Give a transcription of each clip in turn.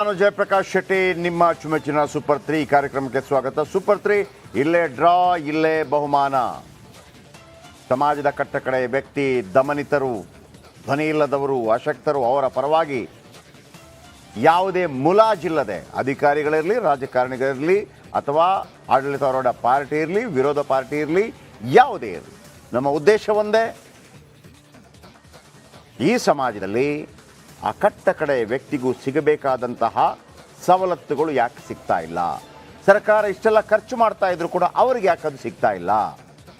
ನಾನು ಜಯಪ್ರಕಾಶ್ ಶೆಟ್ಟಿ, ನಿಮ್ಮ ಅಚ್ಚುಮೆಚ್ಚಿನ ಸೂಪರ್ ತ್ರೀ ಕಾರ್ಯಕ್ರಮಕ್ಕೆ ಸ್ವಾಗತ. ಸೂಪರ್ ತ್ರೀ ಇಲ್ಲೇ ಡ್ರಾ ಇಲ್ಲೇ ಬಹುಮಾನ. ಸಮಾಜದ ಕಟ್ಟಕಡೆ ವ್ಯಕ್ತಿ, ದಮನಿತರು, ಧ್ವನಿ ಇಲ್ಲದವರು, ಅಶಕ್ತರು, ಅವರ ಪರವಾಗಿ ಯಾವುದೇ ಮುಲಾಜಿಲ್ಲದೆ ಅಧಿಕಾರಿಗಳಿರಲಿ, ರಾಜಕಾರಣಿಗಳಿರಲಿ, ಅಥವಾ ಆಡಳಿತಾರೂಢ ಪಾರ್ಟಿ ಇರಲಿ, ವಿರೋಧ ಪಾರ್ಟಿ ಇರಲಿ, ಯಾವುದೇ ಇರಲಿ. ನಮ್ಮ ಉದ್ದೇಶ ಒಂದೇ, ಈ ಸಮಾಜದಲ್ಲಿ ಆ ಕಟ್ಟ ಕಡೆ ವ್ಯಕ್ತಿಗೂ ಸಿಗಬೇಕಾದಂತಹ ಸವಲತ್ತುಗಳು ಯಾಕೆ ಸಿಗ್ತಾ ಇಲ್ಲ? ಸರ್ಕಾರ ಇಷ್ಟೆಲ್ಲ ಖರ್ಚು ಮಾಡ್ತಾ ಇದ್ರು ಕೂಡ ಅವ್ರಿಗೆ ಯಾಕೆ ಅದು ಸಿಗ್ತಾ ಇಲ್ಲ?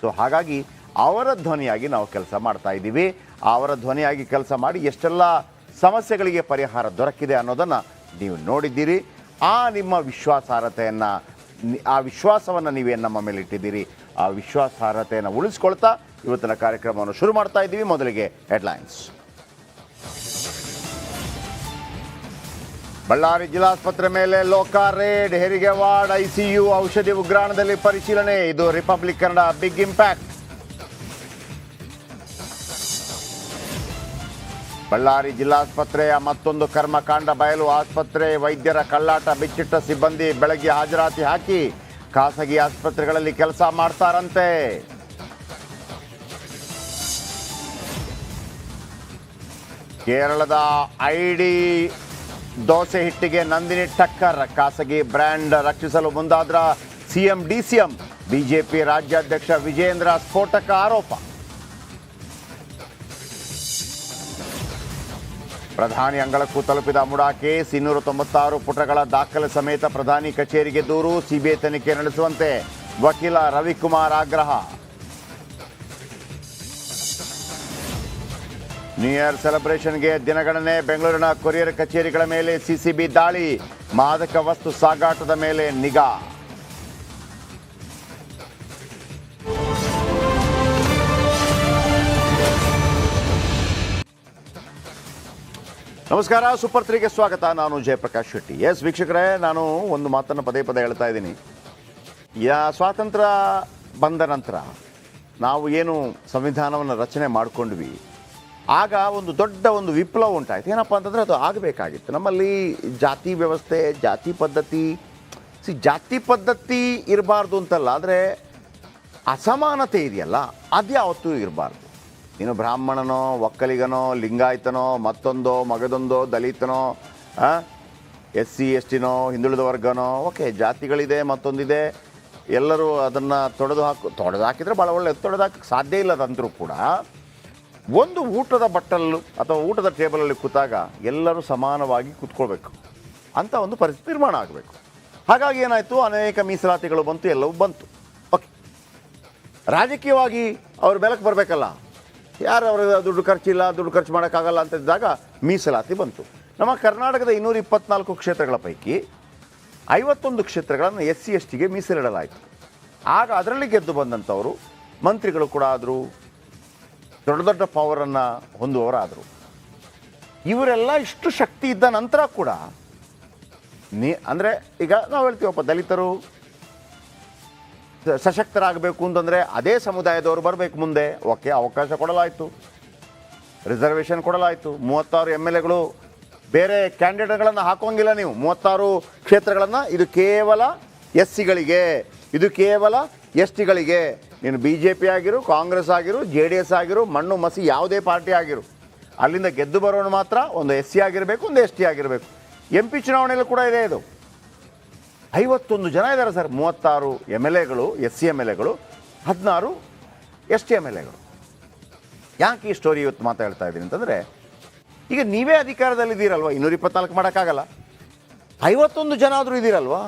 ಸೊ ಹಾಗಾಗಿ ಅವರ ಧ್ವನಿಯಾಗಿ ನಾವು ಕೆಲಸ ಮಾಡ್ತಾ ಇದ್ದೀವಿ. ಅವರ ಧ್ವನಿಯಾಗಿ ಕೆಲಸ ಮಾಡಿ ಎಷ್ಟೆಲ್ಲ ಸಮಸ್ಯೆಗಳಿಗೆ ಪರಿಹಾರ ದೊರಕಿದೆ ಅನ್ನೋದನ್ನು ನೀವು ನೋಡಿದ್ದೀರಿ. ಆ ನಿಮ್ಮ ವಿಶ್ವಾಸಾರ್ಹತೆಯನ್ನು, ಆ ವಿಶ್ವಾಸವನ್ನು ನೀವೇನು ನಮ್ಮ ಮೇಲೆ ಇಟ್ಟಿದ್ದೀರಿ. ಆ ವಿಶ್ವಾಸಾರ್ಹತೆಯನ್ನು ಉಳಿಸ್ಕೊಳ್ತಾ ಇವತ್ತಿನ ಕಾರ್ಯಕ್ರಮವನ್ನು ಶುರು ಮಾಡ್ತಾ ಇದ್ದೀವಿ. ಮೊದಲಿಗೆ ಹೆಡ್ಲೈನ್ಸ್. ಬಳ್ಳಾರಿ ಜಿಲ್ಲಾಸ್ಪತ್ರೆ ಮೇಲೆ ಲೋಕ ರೇಡ್, ಹೆರಿಗೆ ವಾರ್ಡ್, ಐಸಿಯು, ಔಷಧಿ ಉಗ್ರಾಣದಲ್ಲಿ ಪರಿಶೀಲನೆ. ಇದು Republic Kannada big impact. Ballari ಜಿಲ್ಲಾಸ್ಪತ್ರೆಯ ಮತ್ತೊಂದು ಕರ್ಮಕಾಂಡ ಬಯಲು ಆಸ್ಪತ್ರೆ. ವೈದ್ಯರ ಕಳ್ಳಾಟ ಬಿಚ್ಚಿಟ್ಟ ಸಿಬ್ಬಂದಿ ಬೆಳಗ್ಗೆ ಹಾಜರಾತಿ ಹಾಕಿ ಖಾಸಗಿ ಆಸ್ಪತ್ರೆಗಳಲ್ಲಿ ಕೆಲಸ ಮಾಡ್ತಾರಂತೆ. ಕೇರಳದ ಐಡಿ ದೋಸೆ ಹಿಟ್ಟಿಗೆ ನಂದಿನಿ ಟಕ್ಕರ್, ಖಾಸಗಿ ಬ್ರ್ಯಾಂಡ್ ರಕ್ಷಿಸಲು ಮುಂದಾದ್ರ ಸಿಎಂ, ಡಿಸಿಎಂ, ಬಿಜೆಪಿ ರಾಜ್ಯಾಧ್ಯಕ್ಷ ವಿಜೇಂದ್ರ ಸ್ಫೋಟಕ ಆರೋಪ. ಪ್ರಧಾನಿ ಅಂಗಳಕ್ಕೂ ತಲುಪಿದ ಮುಡಾ ಕೇಸ್ ಇನ್ನೂರ ತೊಂಬತ್ತಾರು ಪುಟಗಳ ದಾಖಲೆ ಸಮೇತ ಪ್ರಧಾನಿ ಕಚೇರಿಗೆ ದೂರು, ಸಿಬಿಐ ತನಿಖೆ ನಡೆಸುವಂತೆ ವಕೀಲ ರವಿಕುಮಾರ್ ಆಗ್ರಹ. ನ್ಯೂ ಇಯರ್ ಸೆಲೆಬ್ರೇಷನ್ಗೆ ದಿನಗಣನೆ ಬೆಂಗಳೂರಿನ ಕೊರಿಯರ್ ಕಚೇರಿಗಳ ಮೇಲೆ ಸಿಸಿಬಿ ದಾಳಿ. ಮಾದಕ ವಸ್ತು ಸಾಗಾಟದ ಮೇಲೆ ನಿಗಾ. ನಮಸ್ಕಾರ ಸೂಪರ್ ತ್ರೀಗೆ ಸ್ವಾಗತ. ನಾನು ಜಯಪ್ರಕಾಶ್ ಶೆಟ್ಟಿ. ಎಸ್ ವೀಕ್ಷಕರೇ, ನಾನು ಒಂದು ಮಾತನ್ನು ಪದೇ ಪದೇ ಹೇಳ್ತಾ ಇದ್ದೀನಿ. ಯಾ, ಸ್ವಾತಂತ್ರ್ಯ ಬಂದ ನಂತರ ನಾವು ಏನು ಸಂವಿಧಾನವನ್ನು ರಚನೆ ಮಾಡಿಕೊಂಡ್ವಿ? ಆಗ ಒಂದು ದೊಡ್ಡ ಒಂದು ವಿಪ್ಲವ ಉಂಟಾಯಿತು. ಏನಪ್ಪ ಅಂತಂದರೆ ಅದು ಆಗಬೇಕಾಗಿತ್ತು. ನಮ್ಮಲ್ಲಿ ಜಾತಿ ವ್ಯವಸ್ಥೆ, ಜಾತಿ ಪದ್ಧತಿ, ಸಿ, ಜಾತಿ ಪದ್ಧತಿ ಇರಬಾರ್ದು ಅಂತಲ್ಲ, ಆದರೆ ಅಸಮಾನತೆ ಇದೆಯಲ್ಲ ಅದು ಯಾವತ್ತೂ ಇರಬಾರ್ದು. ನೀನು ಬ್ರಾಹ್ಮಣನೋ, ಒಕ್ಕಲಿಗನೋ, ಲಿಂಗಾಯತನೋ, ಮತ್ತೊಂದೋ, ಮಗದೊಂದೋ, ದಲಿತನೋ ಎಸ್ ಸಿ ಎಸ್ ಟಿನೋ ಹಿಂದುಳಿದ ವರ್ಗನೋ, ಓಕೆ, ಜಾತಿಗಳಿದೆ, ಮತ್ತೊಂದಿದೆ, ಎಲ್ಲರೂ ಅದನ್ನು ತೊಡೆದು ಹಾಕು, ತೊಡೆದು ಹಾಕಿದರೆ ಭಾಳ ಒಳ್ಳೆ, ತೊಡೆದು ಹಾಕಕ್ಕೆ ಸಾಧ್ಯ ಇಲ್ಲ ಕೂಡ. ಒಂದು ಊಟದ ಬಟ್ಟಲು ಅಥವಾ ಊಟದ ಟೇಬಲಲ್ಲಿ ಕೂತಾಗ ಎಲ್ಲರೂ ಸಮಾನವಾಗಿ ಕೂತ್ಕೊಳ್ಬೇಕು. ಅಂತ ಒಂದು ಪರಿಸ್ಥಿತಿ ನಿರ್ಮಾಣ ಆಗಬೇಕು. ಹಾಗಾಗಿ ಏನಾಯಿತು? ಅನೇಕ ಮೀಸಲಾತಿಗಳು ಬಂತು, ಎಲ್ಲವೂ ಬಂತು. ಓಕೆ ರಾಜಕೀಯವಾಗಿ ಅವರು ಬೆಲಕ್ಕೆ ಬರಬೇಕಲ್ಲ. ಯಾರು ಅವ್ರ ದುಡ್ಡು ಖರ್ಚಿಲ್ಲ, ದುಡ್ಡು ಖರ್ಚು ಮಾಡೋಕ್ಕಾಗಲ್ಲ ಅಂತ ಇದ್ದಾಗ ಮೀಸಲಾತಿ ಬಂತು. ನಮ್ಮ ಕರ್ನಾಟಕದ ಇನ್ನೂರ ಇಪ್ಪತ್ನಾಲ್ಕು ಕ್ಷೇತ್ರಗಳ ಪೈಕಿ ಐವತ್ತೊಂದು ಕ್ಷೇತ್ರಗಳನ್ನು ಎಸ್ ಸಿ ಎಸ್ ಟಿಗೆ ಮೀಸಲಿಡಲಾಯಿತು. ಆಗ ಅದರಲ್ಲಿ ಗೆದ್ದು ಬಂದಂಥವರು, ಮಂತ್ರಿಗಳು ಕೂಡ ಆದರು ದೊಡ್ಡ ದೊಡ್ಡ ಪವರನ್ನು ಹೊಂದುವವರಾದರು. ಇವರೆಲ್ಲ ಇಷ್ಟು ಶಕ್ತಿ ಇದ್ದ ನಂತರ ಕೂಡ ನೀ, ಅಂದರೆ ಈಗ ನಾವು ಹೇಳ್ತೀವಪ್ಪ, ದಲಿತರು ಸಶಕ್ತರಾಗಬೇಕು ಅಂತಂದರೆ ಅದೇ ಸಮುದಾಯದವರು ಬರಬೇಕು ಮುಂದೆ. ಓಕೆ, ಅವಕಾಶ ಕೊಡಲಾಯಿತು. ರಿಸರ್ವೇಷನ್ ಕೊಡಲಾಯಿತು. ಮೂವತ್ತಾರು ಎಂ ಎಲ್ ಎಗಳು ಬೇರೆ ಕ್ಯಾಂಡಿಡೇಟ್ಗಳನ್ನು ಹಾಕೋಂಗಿಲ್ಲ ನೀವು. ಮೂವತ್ತಾರು ಕ್ಷೇತ್ರಗಳನ್ನು ಇದು ಕೇವಲ ಎಸ್ ಸಿಗಳಿಗೆ, ಇದು ಕೇವಲ ಎಸ್ ಟಿಗಳಿಗೆ. ನೀನು ಬಿ ಜೆ ಪಿ ಆಗಿರು, ಕಾಂಗ್ರೆಸ್ ಆಗಿರು, ಜೆ ಡಿ ಎಸ್ ಆಗಿರು, ಮಣ್ಣು ಮಸಿ ಯಾವುದೇ ಪಾರ್ಟಿ ಆಗಿರು, ಅಲ್ಲಿಂದ ಗೆದ್ದು ಬರೋನು ಮಾತ್ರ ಒಂದು ಎಸ್ ಸಿ ಆಗಿರಬೇಕು, ಒಂದು ಎಸ್ ಟಿ ಆಗಿರಬೇಕು. ಎಂ ಪಿ ಚುನಾವಣೆಯಲ್ಲೂ ಕೂಡ ಇದೆ ಇದು. ಐವತ್ತೊಂದು ಜನ ಇದ್ದಾರೆ ಸರ್, ಮೂವತ್ತಾರು ಎಂ ಎಲ್ ಎಗಳು, ಎಸ್ ಸಿ ಎಂ ಎಲ್ ಎಗಳು, ಹದಿನಾರು ಎಸ್ ಟಿ ಎಂ ಎಲ್ ಎಗಳು. ಯಾಕೆ ಈ ಸ್ಟೋರಿ ಇವತ್ತು ಮಾತಾಡ್ತಾ ಇದ್ದೀನಿ ಅಂತಂದರೆ, ಈಗ ನೀವೇ ಅಧಿಕಾರದಲ್ಲಿದ್ದೀರಲ್ವ? ಇನ್ನೂರ ಇಪ್ಪತ್ನಾಲ್ಕು ಮಾಡೋಕ್ಕಾಗಲ್ಲ. ಐವತ್ತೊಂದು ಜನ ಆದರೂ ಇದ್ದೀರಲ್ವಾ?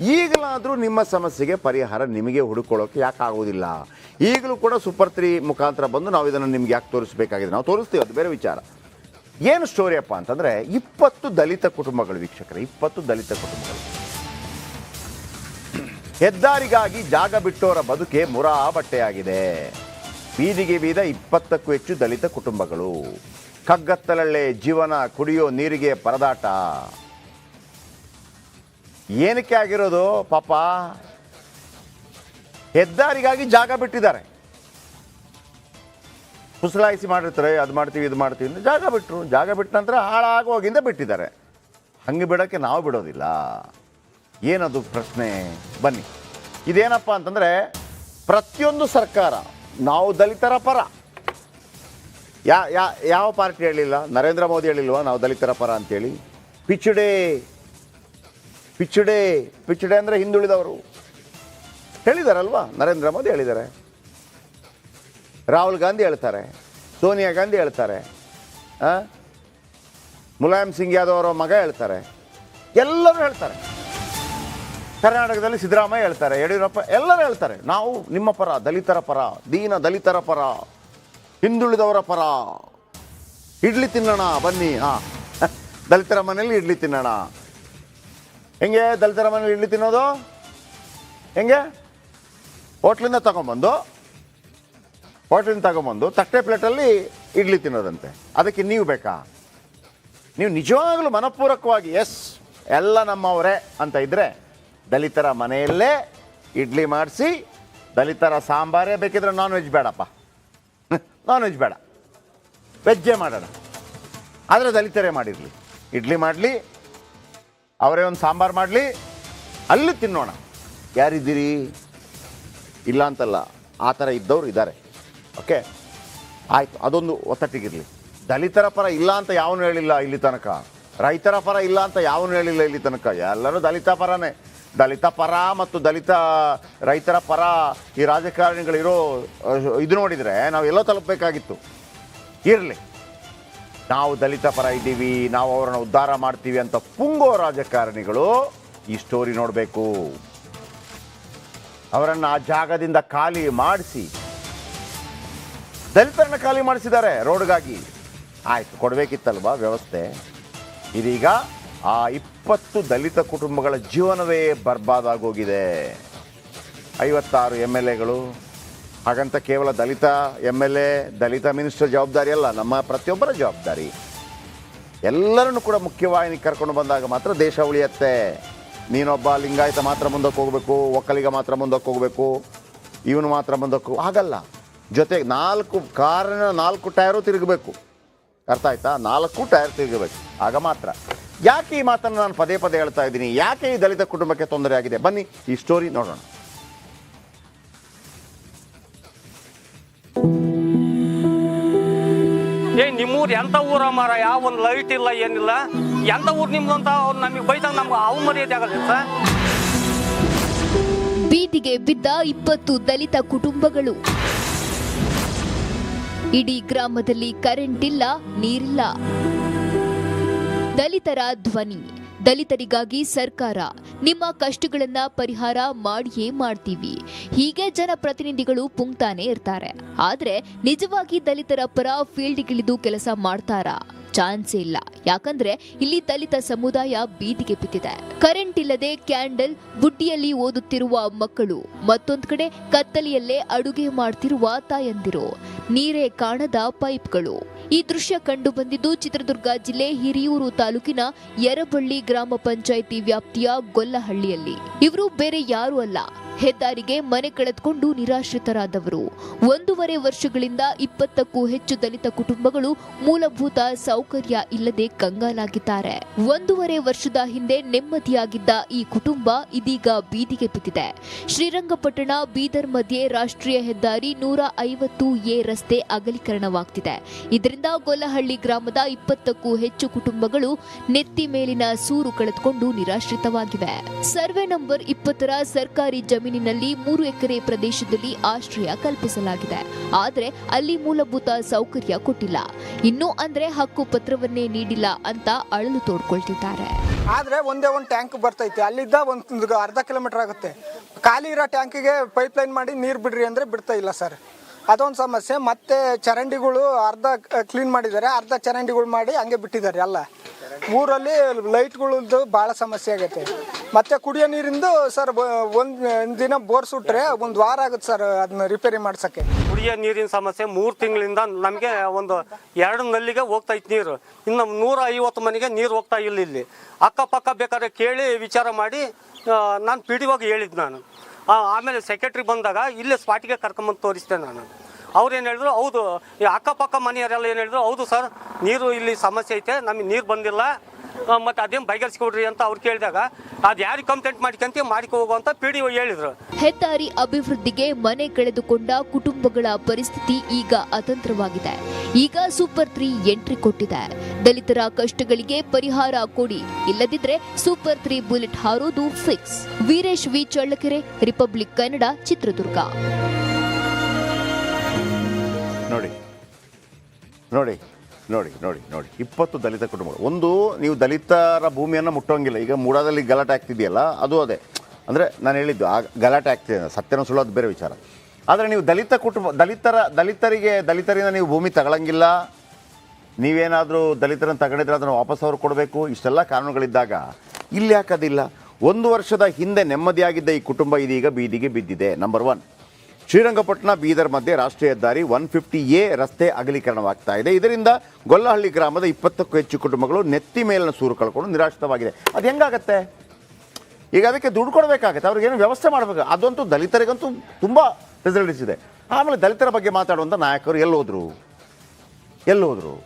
ಈಗಲಾದರೂ ನಿಮ್ಮ ಸಮಸ್ಯೆಗೆ ಪರಿಹಾರ ನಿಮಗೆ ಹುಡುಕೊಳ್ಳೋಕೆ ಯಾಕೆ ಆಗೋದಿಲ್ಲ ಈಗಲೂ ಕೂಡ ಸೂಪರ್ ತ್ರೀ ಮುಖಾಂತರ ಬಂದು ನಾವು ಇದನ್ನು ನಿಮ್ಗೆ ಯಾಕೆ ತೋರಿಸಬೇಕಾಗಿದೆ? ನಾವು ತೋರಿಸ್ತೀವಿ, ಅದು ಬೇರೆ ವಿಚಾರ. ಏನು ಸ್ಟೋರಿ ಅಪ್ಪ ಅಂತಂದರೆ, ಇಪ್ಪತ್ತು ದಲಿತ ಕುಟುಂಬಗಳು ವೀಕ್ಷಕರು, ಇಪ್ಪತ್ತು ದಲಿತ ಕುಟುಂಬಗಳು. ಹೆದ್ದಾರಿಗಾಗಿ ಜಾಗ ಬಿಟ್ಟೋರ ಬದುಕೆ ಮುರಾ ಬಟ್ಟೆಯಾಗಿದೆ ಬೀದಿಗೆ ಬೀದ ಇಪ್ಪತ್ತಕ್ಕೂ ಹೆಚ್ಚು ದಲಿತ ಕುಟುಂಬಗಳು. ಕಗ್ಗತ್ತಲಳ್ಳೆ ಜೀವನ ಕುಡಿಯೋ ನೀರಿಗೆ ಪರದಾಟ. ಏನಕ್ಕೆ ಆಗಿರೋದು? ಪಾಪ ಹೆದ್ದಾರಿಗಾಗಿ ಜಾಗ ಬಿಟ್ಟಿದ್ದಾರೆ. ಕುಸಲಾಯಿಸಿ ಮಾಡಿರ್ತಾರೆ, ಅದು ಮಾಡ್ತೀವಿ, ಇದು ಮಾಡ್ತೀವಿ ಅಂತ ಜಾಗ ಬಿಟ್ಟರು ಜಾಗ ಬಿಟ್ಟ ನಂತರ ಹಾಳಾಗೋಗಿಂದ ಬಿಟ್ಟಿದ್ದಾರೆ. ಹಂಗೆ ಬಿಡೋಕ್ಕೆ ನಾವು ಬಿಡೋದಿಲ್ಲ. ಏನದು ಪ್ರಶ್ನೆ? ಬನ್ನಿ. ಇದೇನಪ್ಪ ಅಂತಂದರೆ, ಪ್ರತಿಯೊಂದು ಸರ್ಕಾರ, ನಾವು ದಲಿತರ ಪರ. ಯಾ, ಯಾವ ಪಾರ್ಟಿ ಹೇಳಿಲ್ಲ? ನರೇಂದ್ರ ಮೋದಿ ಹೇಳಿಲ್ವಾ, ನಾವು ದಲಿತರ ಪರ ಅಂತೇಳಿ? ಪಿಚುಡೆ ಪಿಚುಡೆ ಪಿಚುಡೆ ಅಂದರೆ ಹಿಂದುಳಿದವರು. ಹೇಳಿದಾರಲ್ವಾ? ನರೇಂದ್ರ ಮೋದಿ ಹೇಳಿದ್ದಾರೆ ರಾಹುಲ್ ಗಾಂಧಿ ಹೇಳ್ತಾರೆ. ಸೋನಿಯಾ ಗಾಂಧಿ ಹೇಳ್ತಾರೆ? ಮುಲಾಯಂ ಸಿಂಗ್ ಯಾದವ್ ಅವರ ಮಗ ಹೇಳ್ತಾರೆ. ಎಲ್ಲರೂ ಹೇಳ್ತಾರೆ. ಕರ್ನಾಟಕದಲ್ಲಿ ಸಿದ್ದರಾಮಯ್ಯ ಹೇಳ್ತಾರೆ, ಯಡಿಯೂರಪ್ಪ ಎಲ್ಲರೂ ಹೇಳ್ತಾರೆ. ನಾವು ನಿಮ್ಮ ಪರ, ದಲಿತರ ಪರ, ದೀನ ದಲಿತರ ಪರ, ಹಿಂದುಳಿದವರ ಪರ. ಇಡ್ಲಿ ತಿನ್ನೋಣ, ಬನ್ನಿ, ಹಾಂ. ದಲಿತರ ಮನೆಯಲ್ಲಿ ಇಡ್ಲಿ ತಿನ್ನೋಣ. ಹೆಂಗೆ ದಲಿತರ ಮನೆ ಇಡ್ಲಿ ತಿನ್ನೋದು? ಹೆಂಗೆ? ಹೋಟ್ಲಿಂದ ತಗೊಂಬಂದು ಹೋಟ್ಲಿಂದ ತಗೊಂಬಂದು ತಟ್ಟೆ ಪ್ಲೇಟಲ್ಲಿ ಇಡ್ಲಿ ತಿನ್ನೋದಂತೆ. ಅದಕ್ಕೆ ನೀವು ಬೇಕಾ? ನೀವು ನಿಜವಾಗಲೂ ಮನಪೂರ್ವಕವಾಗಿ, ಎಸ್, ಎಲ್ಲ ನಮ್ಮವರೇ ಅಂತ ಇದ್ದರೆ ದಲಿತರ ಮನೆಯಲ್ಲೇ ಇಡ್ಲಿ ಮಾಡಿಸಿ, ದಲಿತರ ಸಾಂಬಾರೇ ಬೇಕಿದ್ರೆ ನಾನ್ ವೆಜ್ ಬೇಡಪ್ಪ. ನಾನ್ ವೆಜ್ ಬೇಡ ವೆಜ್ಜೇ ಮಾಡೋಣ. ಆದರೆ ದಲಿತರೇ ಮಾಡಿರಲಿ. ಇಡ್ಲಿ ಮಾಡಲಿ ಅವರೇ ಒಂದು ಸಾಂಬಾರು ಮಾಡಲಿ, ಅಲ್ಲಿ ತಿನ್ನೋಣ. ಯಾರಿದ್ದೀರಿ? ಇಲ್ಲ ಅಂತಲ್ಲ, ಆ ಥರ ಇದ್ದವರು ಇದ್ದಾರೆ. ಓಕೆ ಆಯಿತು, ಅದೊಂದು ಒತ್ತಟ್ಟಿಗಿರಲಿ. ದಲಿತರ ಪರ ಇಲ್ಲ ಅಂತ ಯಾವನು ಹೇಳಿಲ್ಲ ಇಲ್ಲಿ ತನಕ. ರೈತರ ಪರ ಇಲ್ಲ ಅಂತ ಯಾವನು ಹೇಳಿಲ್ಲ ಇಲ್ಲಿ ತನಕ. ಎಲ್ಲರೂ ದಲಿತ ಪರನೇ. ದಲಿತ ಪರ ಮತ್ತು ದಲಿತ ರೈತರ ಪರ ಈ ರಾಜಕಾರಣಿಗಳಿರೋ ಇದು ನೋಡಿದರೆ ನಾವು ಎಲ್ಲೋ ತಲುಪಬೇಕಾಗಿತ್ತು. ಇರಲಿ. ನಾವು ದಲಿತ ಪರ ಇದ್ದೀವಿ, ನಾವು ಅವರನ್ನು ಉದ್ಧಾರ ಮಾಡ್ತೀವಿ ಅಂತ ಪುಂಗೋ ರಾಜಕಾರಣಿಗಳು ಈ ಸ್ಟೋರಿ ನೋಡಬೇಕು. ಅವರನ್ನು ಆ ಜಾಗದಿಂದ ಖಾಲಿ ಮಾಡಿಸಿ, ದಲಿತರನ್ನು ಖಾಲಿ ಮಾಡಿಸಿದ್ದಾರೆ ರೋಡ್ಗಾಗಿ. ಆಯಿತು, ಕೊಡಬೇಕಿತ್ತಲ್ವ ವ್ಯವಸ್ಥೆ? ಇದೀಗ ಆ ಇಪ್ಪತ್ತು ದಲಿತ ಕುಟುಂಬಗಳ ಜೀವನವೇ ಬರ್ಬಾದಾಗೋಗಿದೆ. ಐವತ್ತಾರು ಎಂ ಎಲ್ ಎಗಳು ಹಾಗಂತ ಕೇವಲ ದಲಿತ ಎಂ ಎಲ್ ಎ ದಲಿತ ಮಿನಿಸ್ಟರ್ ಜವಾಬ್ದಾರಿ ಅಲ್ಲ, ನಮ್ಮ ಪ್ರತಿಯೊಬ್ಬರ ಜವಾಬ್ದಾರಿ. ಎಲ್ಲರನ್ನು ಕೂಡ ಮುಖ್ಯವಾಹಿನಿ ಕರ್ಕೊಂಡು ಬಂದಾಗ ಮಾತ್ರ ದೇಶ ಉಳಿಯತ್ತೆ. ನೀನೊಬ್ಬ ಲಿಂಗಾಯತ ಮಾತ್ರ ಮುಂದಕ್ಕೆ ಹೋಗಬೇಕು, ಒಕ್ಕಲಿಗ ಮಾತ್ರ ಮುಂದಕ್ಕೆ ಹೋಗಬೇಕು, ಇವನು ಮಾತ್ರ ಮುಂದಕ್ಕೆ ಆಗಲ್ಲ ಹಾಗಲ್ಲ. ಜೊತೆಗೆ ನಾಲ್ಕು ಕಾರಿನ ನಾಲ್ಕು ಟೈರು ತಿರುಗಬೇಕು. ಅರ್ಥ ಆಯ್ತಾ? ನಾಲ್ಕು ಟೈರ್ ತಿರುಗಬೇಕು. ಆಗ ಮಾತ್ರ. ಯಾಕೆ ಈ ಮಾತನ್ನು ನಾನು ಪದೇ ಪದೇ ಹೇಳ್ತಾ ಇದ್ದೀನಿ? ಯಾಕೆ ಈ ದಲಿತ ಕುಟುಂಬಕ್ಕೆ ತೊಂದರೆ ಆಗಿದೆ ಬನ್ನಿ, ಈ ಸ್ಟೋರಿ ನೋಡೋಣ. ಏ, ನಿಮ್ಮೂರು ಎಂತ ಊರ ಮಾರ? ಯಾವ ಒಂದು ಲೈಟ್ ಇಲ್ಲ, ಏನಿಲ್ಲ. ಎಂತ ಊರು ನಿಮ್ದು ಅವ್ರು ನಮಗೆ ಬೈದಾಗ ನಮ್ಗೆ ಅವು ಮರ್ಯಾದೆ ಆಗಲ್ಲ ಸರ್ ಬೀದಿಗೆ ಬಿದ್ದ ಇಪ್ಪತ್ತು ದಲಿತ ಕುಟುಂಬಗಳು. ಇಡೀ ಗ್ರಾಮದಲ್ಲಿ ಕರೆಂಟ್ ಇಲ್ಲ, ನೀರಿಲ್ಲ. ದಲಿತರ ಧ್ವನಿ. ದಲಿತರಿಗಾಗಿ ಸರ್ಕಾರ, ನಿಮ್ಮ ಕಷ್ಟಗಳನ್ನ ಪರಿಹಾರ ಮಾಡಿಯೇ ಮಾಡ್ತೀವಿ. ಹೀಗೆ ಜನಪ್ರತಿನಿಧಿಗಳು ಪುಂಕ್ತಾನೆ ಇರ್ತಾರೆ. ಆದ್ರೆ ನಿಜವಾಗಿ ದಲಿತರ ಪರ ಫೀಲ್ಡ್ಗಿಳಿದು ಕೆಲಸ ಮಾಡ್ತಾರಾ? ಚಾನ್ಸೇ ಇಲ್ಲ. ಯಾಕಂದ್ರೆ ಇಲ್ಲಿ ದಲಿತ ಸಮುದಾಯ ಬೀದಿಗೆ ಬಿದ್ದಿದೆ. ಕರೆಂಟ್ ಇಲ್ಲದೆ ಕ್ಯಾಂಡಲ್ ಬುಟ್ಟಿಯಲ್ಲಿ ಓದುತ್ತಿರುವ ಮಕ್ಕಳು, ಮತ್ತೊಂದು ಕಡೆ ಕತ್ತಲೆಯಲ್ಲೇ ಅಡುಗೆ ಮಾಡ್ತಿರುವ ತಾಯಂದಿರು. ನೀರೇ ಕಾಣದ ಪೈಪ್ಗಳು. ಈ ದೃಶ್ಯ ಕಂಡು ಬಂದಿದ್ದು ಚಿತ್ರದುರ್ಗ ಜಿಲ್ಲೆ ಹಿರಿಯೂರು ತಾಲೂಕಿನ ಯರಬಳ್ಳಿ ಗ್ರಾಮ ಪಂಚಾಯಿತಿ ವ್ಯಾಪ್ತಿಯ ಗೊಲ್ಲಹಳ್ಳಿಯಲ್ಲಿ. ಇವರು ಬೇರೆ ಯಾರೂ ಅಲ್ಲ. ಹೆದ್ದಾರಿಗೆ ಮನೆ ಕಳೆದುಕೊಂಡು ನಿರಾಶ್ರಿತರಾದವರು. ಒಂದೂವರೆ ವರ್ಷಗಳಿಂದ ಇಪ್ಪತ್ತಕ್ಕೂ ಹೆಚ್ಚು ದಲಿತ ಕುಟುಂಬಗಳು ಮೂಲಭೂತ ಸೌಕರ್ಯ ಇಲ್ಲದೆ ಕಂಗಾಲಾಗಿದ್ದಾರೆ. ಒಂದೂವರೆ ವರ್ಷದ ಹಿಂದೆ ನೆಮ್ಮದಿಯಾಗಿದ್ದ ಈ ಕುಟುಂಬ ಇದೀಗ ಬೀದಿಗೆ ಬಿದ್ದಿದೆ. ಶ್ರೀರಂಗಪಟ್ಟಣ ಬೀದರ್ ಮಧ್ಯೆ ರಾಷ್ಟ್ರೀಯ ಹೆದ್ದಾರಿ ನೂರ ಐವತ್ತು ಎ ರಸ್ತೆ ಅಗಲೀಕರಣವಾಗ್ತಿದೆ. ಇದರಿಂದ ಗೊಲ್ಲಹಳ್ಳಿ ಗ್ರಾಮದ ಇಪ್ಪತ್ತಕ್ಕೂ ಹೆಚ್ಚು ಕುಟುಂಬಗಳು ನೆತ್ತಿ ಮೇಲಿನ ಸೂರು ಕಳೆದುಕೊಂಡು ನಿರಾಶ್ರಿತವಾಗಿವೆ. ಸರ್ವೆ ನಂಬರ್ ಇಪ್ಪತ್ತರ ಸರ್ಕಾರಿ ಜಮೀನಿನಲ್ಲಿ ಮೂರು ಎಕರೆ ಪ್ರದೇಶದಲ್ಲಿ ಆಶ್ರಯ ಕಲ್ಪಿಸಲಾಗಿದೆ. ಆದರೆ ಅಲ್ಲಿ ಮೂಲಭೂತ ಸೌಕರ್ಯ ಕೊಟ್ಟಿಲ್ಲ. ಇನ್ನು ಅಂದ್ರೆ ಹಕ್ಕು ಪತ್ರವನ್ನೇ ನೀಡಿಲ್ಲ ಅಂತ ಅಳಲು ತೋಡ್ಕೊಳ್ತಿದ್ದಾರೆ. ಆದ್ರೆ ಒಂದೇ ಒಂದು ಟ್ಯಾಂಕ್ ಬರ್ತೈತೆ. ಅಲ್ಲಿದ್ದ ಒಂದು ಅರ್ಧ ಕಿಲೋಮೀಟರ್ ಆಗುತ್ತೆ. ಖಾಲಿ ಇರೋ ಟ್ಯಾಂಕಿಗೆ ಪೈಪ್ ಲೈನ್ ಮಾಡಿ ನೀರು ಬಿಡ್ರಿ ಅಂದ್ರೆ ಬಿಡ್ತಾ ಇಲ್ಲ ಸರ್. ಅದೊಂದು ಸಮಸ್ಯೆ. ಮತ್ತೆ ಚರಂಡಿಗಳು ಅರ್ಧ ಕ್ಲೀನ್ ಮಾಡಿದ್ದಾರೆ. ಅರ್ಧ ಚರಂಡಿಗಳು ಮಾಡಿ ಹಂಗೆ ಬಿಟ್ಟಿದ್ದಾರೆ ಎಲ್ಲ. ಊರಲ್ಲಿ ಲೈಟ್ಗಳದ್ದು ಭಾಳ ಸಮಸ್ಯೆ ಆಗೈತೆ ಮತ್ತೆ ಕುಡಿಯೋ ನೀರಿಂದು ಸರ್ ಒಂದು ದಿನ ಬೋರ್ ಸುಟ್ರೆ ಒಂದು ವಾರ ಆಗುತ್ತೆ ಸರ್ ಅದನ್ನ ರಿಪೇರಿ ಮಾಡ್ಸೋಕ್ಕೆ. ಕುಡಿಯೋ ನೀರಿನ ಸಮಸ್ಯೆ ಮೂರು ತಿಂಗಳಿಂದ ನಮಗೆ ಒಂದು ಎರಡು ನಲ್ಲಿಗೆ ಹೋಗ್ತಾ ಇತ್ತು ನೀರು. ಇನ್ನು ನೂರ ಐವತ್ತು ಮನೆಗೆ ನೀರು ಹೋಗ್ತಾ ಇಲ್ಲ ಇಲ್ಲಿ. ಅಕ್ಕಪಕ್ಕ ಬೇಕಾದ್ರೆ ಕೇಳಿ ವಿಚಾರ ಮಾಡಿ ನಾನು ಪಿ ಡಿ ಹೇಳಿದ್ದು ನಾನು. ಆಮೇಲೆ ಸೆಕ್ರೆಟ್ರಿ ಬಂದಾಗ ಇಲ್ಲೇ ಸ್ಪಾಟಿಗೆ ಕರ್ಕೊಂಬಂದು ತೋರಿಸ್ತೇನೆ ನಾನು. ಅವ್ರು ಏನು ಹೇಳಿದ್ರು, ಹೌದು, ಈ ಅಕ್ಕಪಕ್ಕ ಮನೆಯವರೆಲ್ಲ ಏನು ಹೇಳಿದ್ರು, ಹೌದು ಸರ್, ನೀರು ಇಲ್ಲಿ ಸಮಸ್ಯೆ ಐತೆ, ನಮಗೆ ನೀರು ಬಂದಿಲ್ಲ. ಮತ್ತು ಅದೇನು ಬಗೆಹರಿಸ್ಕೊಡ್ರಿ ಅಂತ ಅವ್ರು ಕೇಳಿದಾಗ ಅದು ಯಾರಿಗೆ ಕಂಪ್ಲೇಂಟ್ ಮಾಡ್ಕೊಂತ ಮಾಡಿಕೊ ಹೋಗುವಂತ ಪಿ ಡಿ ಹೇಳಿದ್ರು. ಹೆದ್ದಾರಿ ಅಭಿವೃದ್ಧಿಗೆ ಮನೆ ಕಳೆದುಕೊಂಡ ಕುಟುಂಬಗಳ ಪರಿಸ್ಥಿತಿ ಈಗ ಅತಂತ್ರವಾಗಿದೆ. ಈಗ ಸೂಪರ್ ತ್ರೀ ಎಂಟ್ರಿ ಕೊಟ್ಟಿದೆ. ದಲಿತರ ಕಷ್ಟಗಳಿಗೆ ಪರಿಹಾರ ಕೊಡಿ. ಇಲ್ಲದಿದ್ರೆ super three bullet ಹಾರೋದು fix Veeresh V. Challakere Republic Kannada Chitradurga. ನೋಡಿ ನೋಡಿ. ನೋಡಿ ನೋಡಿ ನೋಡಿ. ಇಪ್ಪತ್ತು ದಲಿತ ಕುಟುಂಬಗಳು. ಒಂದು, ನೀವು ದಲಿತರ ಭೂಮಿಯನ್ನು ಮುಟ್ಟೋಂಗಿಲ್ಲ. ಈಗ ಮೂಡಾದಲ್ಲಿ ಗಲಾಟೆ ಆಗ್ತಿದೆಯಲ್ಲ, ಅದು ಅದೇ. ಅಂದರೆ ನಾನು ಹೇಳಿದ್ದು, ಆ ಗಲಾಟೆ ಆಗ್ತಿದೆ ಸತ್ಯನ ಸುಳ್ಳೋದು ಬೇರೆ ವಿಚಾರ. ಆದರೆ ನೀವು ದಲಿತ ಕುಟುಂಬ, ದಲಿತರ, ದಲಿತರಿಗೆ, ದಲಿತರಿಂದ ನೀವು ಭೂಮಿ ತಗೊಳ್ಳಂಗಿಲ್ಲ ನೀವೇನಾದರೂ ದಲಿತರನ್ನು ತಗೊಂಡಿದ್ರೆ ಅದನ್ನು ವಾಪಸ್ ಅವ್ರು ಕೊಡಬೇಕು. ಇಷ್ಟೆಲ್ಲ ಕಾನೂನುಗಳಿದ್ದಾಗ ಇಲ್ಲಿ ಹಾಕೋದಿಲ್ಲ ಒಂದು ವರ್ಷದ ಹಿಂದೆ ನೆಮ್ಮದಿಯಾಗಿದ್ದ ಈ ಕುಟುಂಬ ಇದೀಗ ಬೀದಿಗೆ ಬಿದ್ದಿದೆ ನಂಬರ್ ಒನ್ ಶ್ರೀರಂಗಪಟ್ಟಣ ಬೀದರ್ ಮಧ್ಯೆ ರಾಷ್ಟ್ರೀಯ ಹೆದ್ದಾರಿ ಒನ್ ಫಿಫ್ಟಿ ಎ ರಸ್ತೆ ಅಗಲೀಕರಣವಾಗ್ತಾ ಇದೆ. ಇದರಿಂದ ಗೊಲ್ಲಹಳ್ಳಿ ಗ್ರಾಮದ ಇಪ್ಪತ್ತಕ್ಕೂ ಹೆಚ್ಚು ಕುಟುಂಬಗಳು ನೆತ್ತಿ ಮೇಲಿನ ಸೂರು ಕಳ್ಕೊಂಡು ನಿರಾಶ್ರಿತವಾಗಿದೆ. ಅದು ಹೆಂಗಾಗತ್ತೆ? ಈಗ ಅದಕ್ಕೆ ದುಡ್ಡು ಕೊಡಬೇಕಾಗತ್ತೆ. ಅವ್ರಿಗೇನು ವ್ಯವಸ್ಥೆ ಮಾಡಬೇಕು? ಅದಂತೂ ದಲಿತರಿಗಂತೂ ತುಂಬ ಫೆಸಿಲಿಟೀಸ್ ಇದೆ. ಆಮೇಲೆ ದಲಿತರ ಬಗ್ಗೆ ಮಾತಾಡುವಂಥ ನಾಯಕರು ಎಲ್ಲೋದ್ರು? ಎಲ್ಲೋದ್ರು?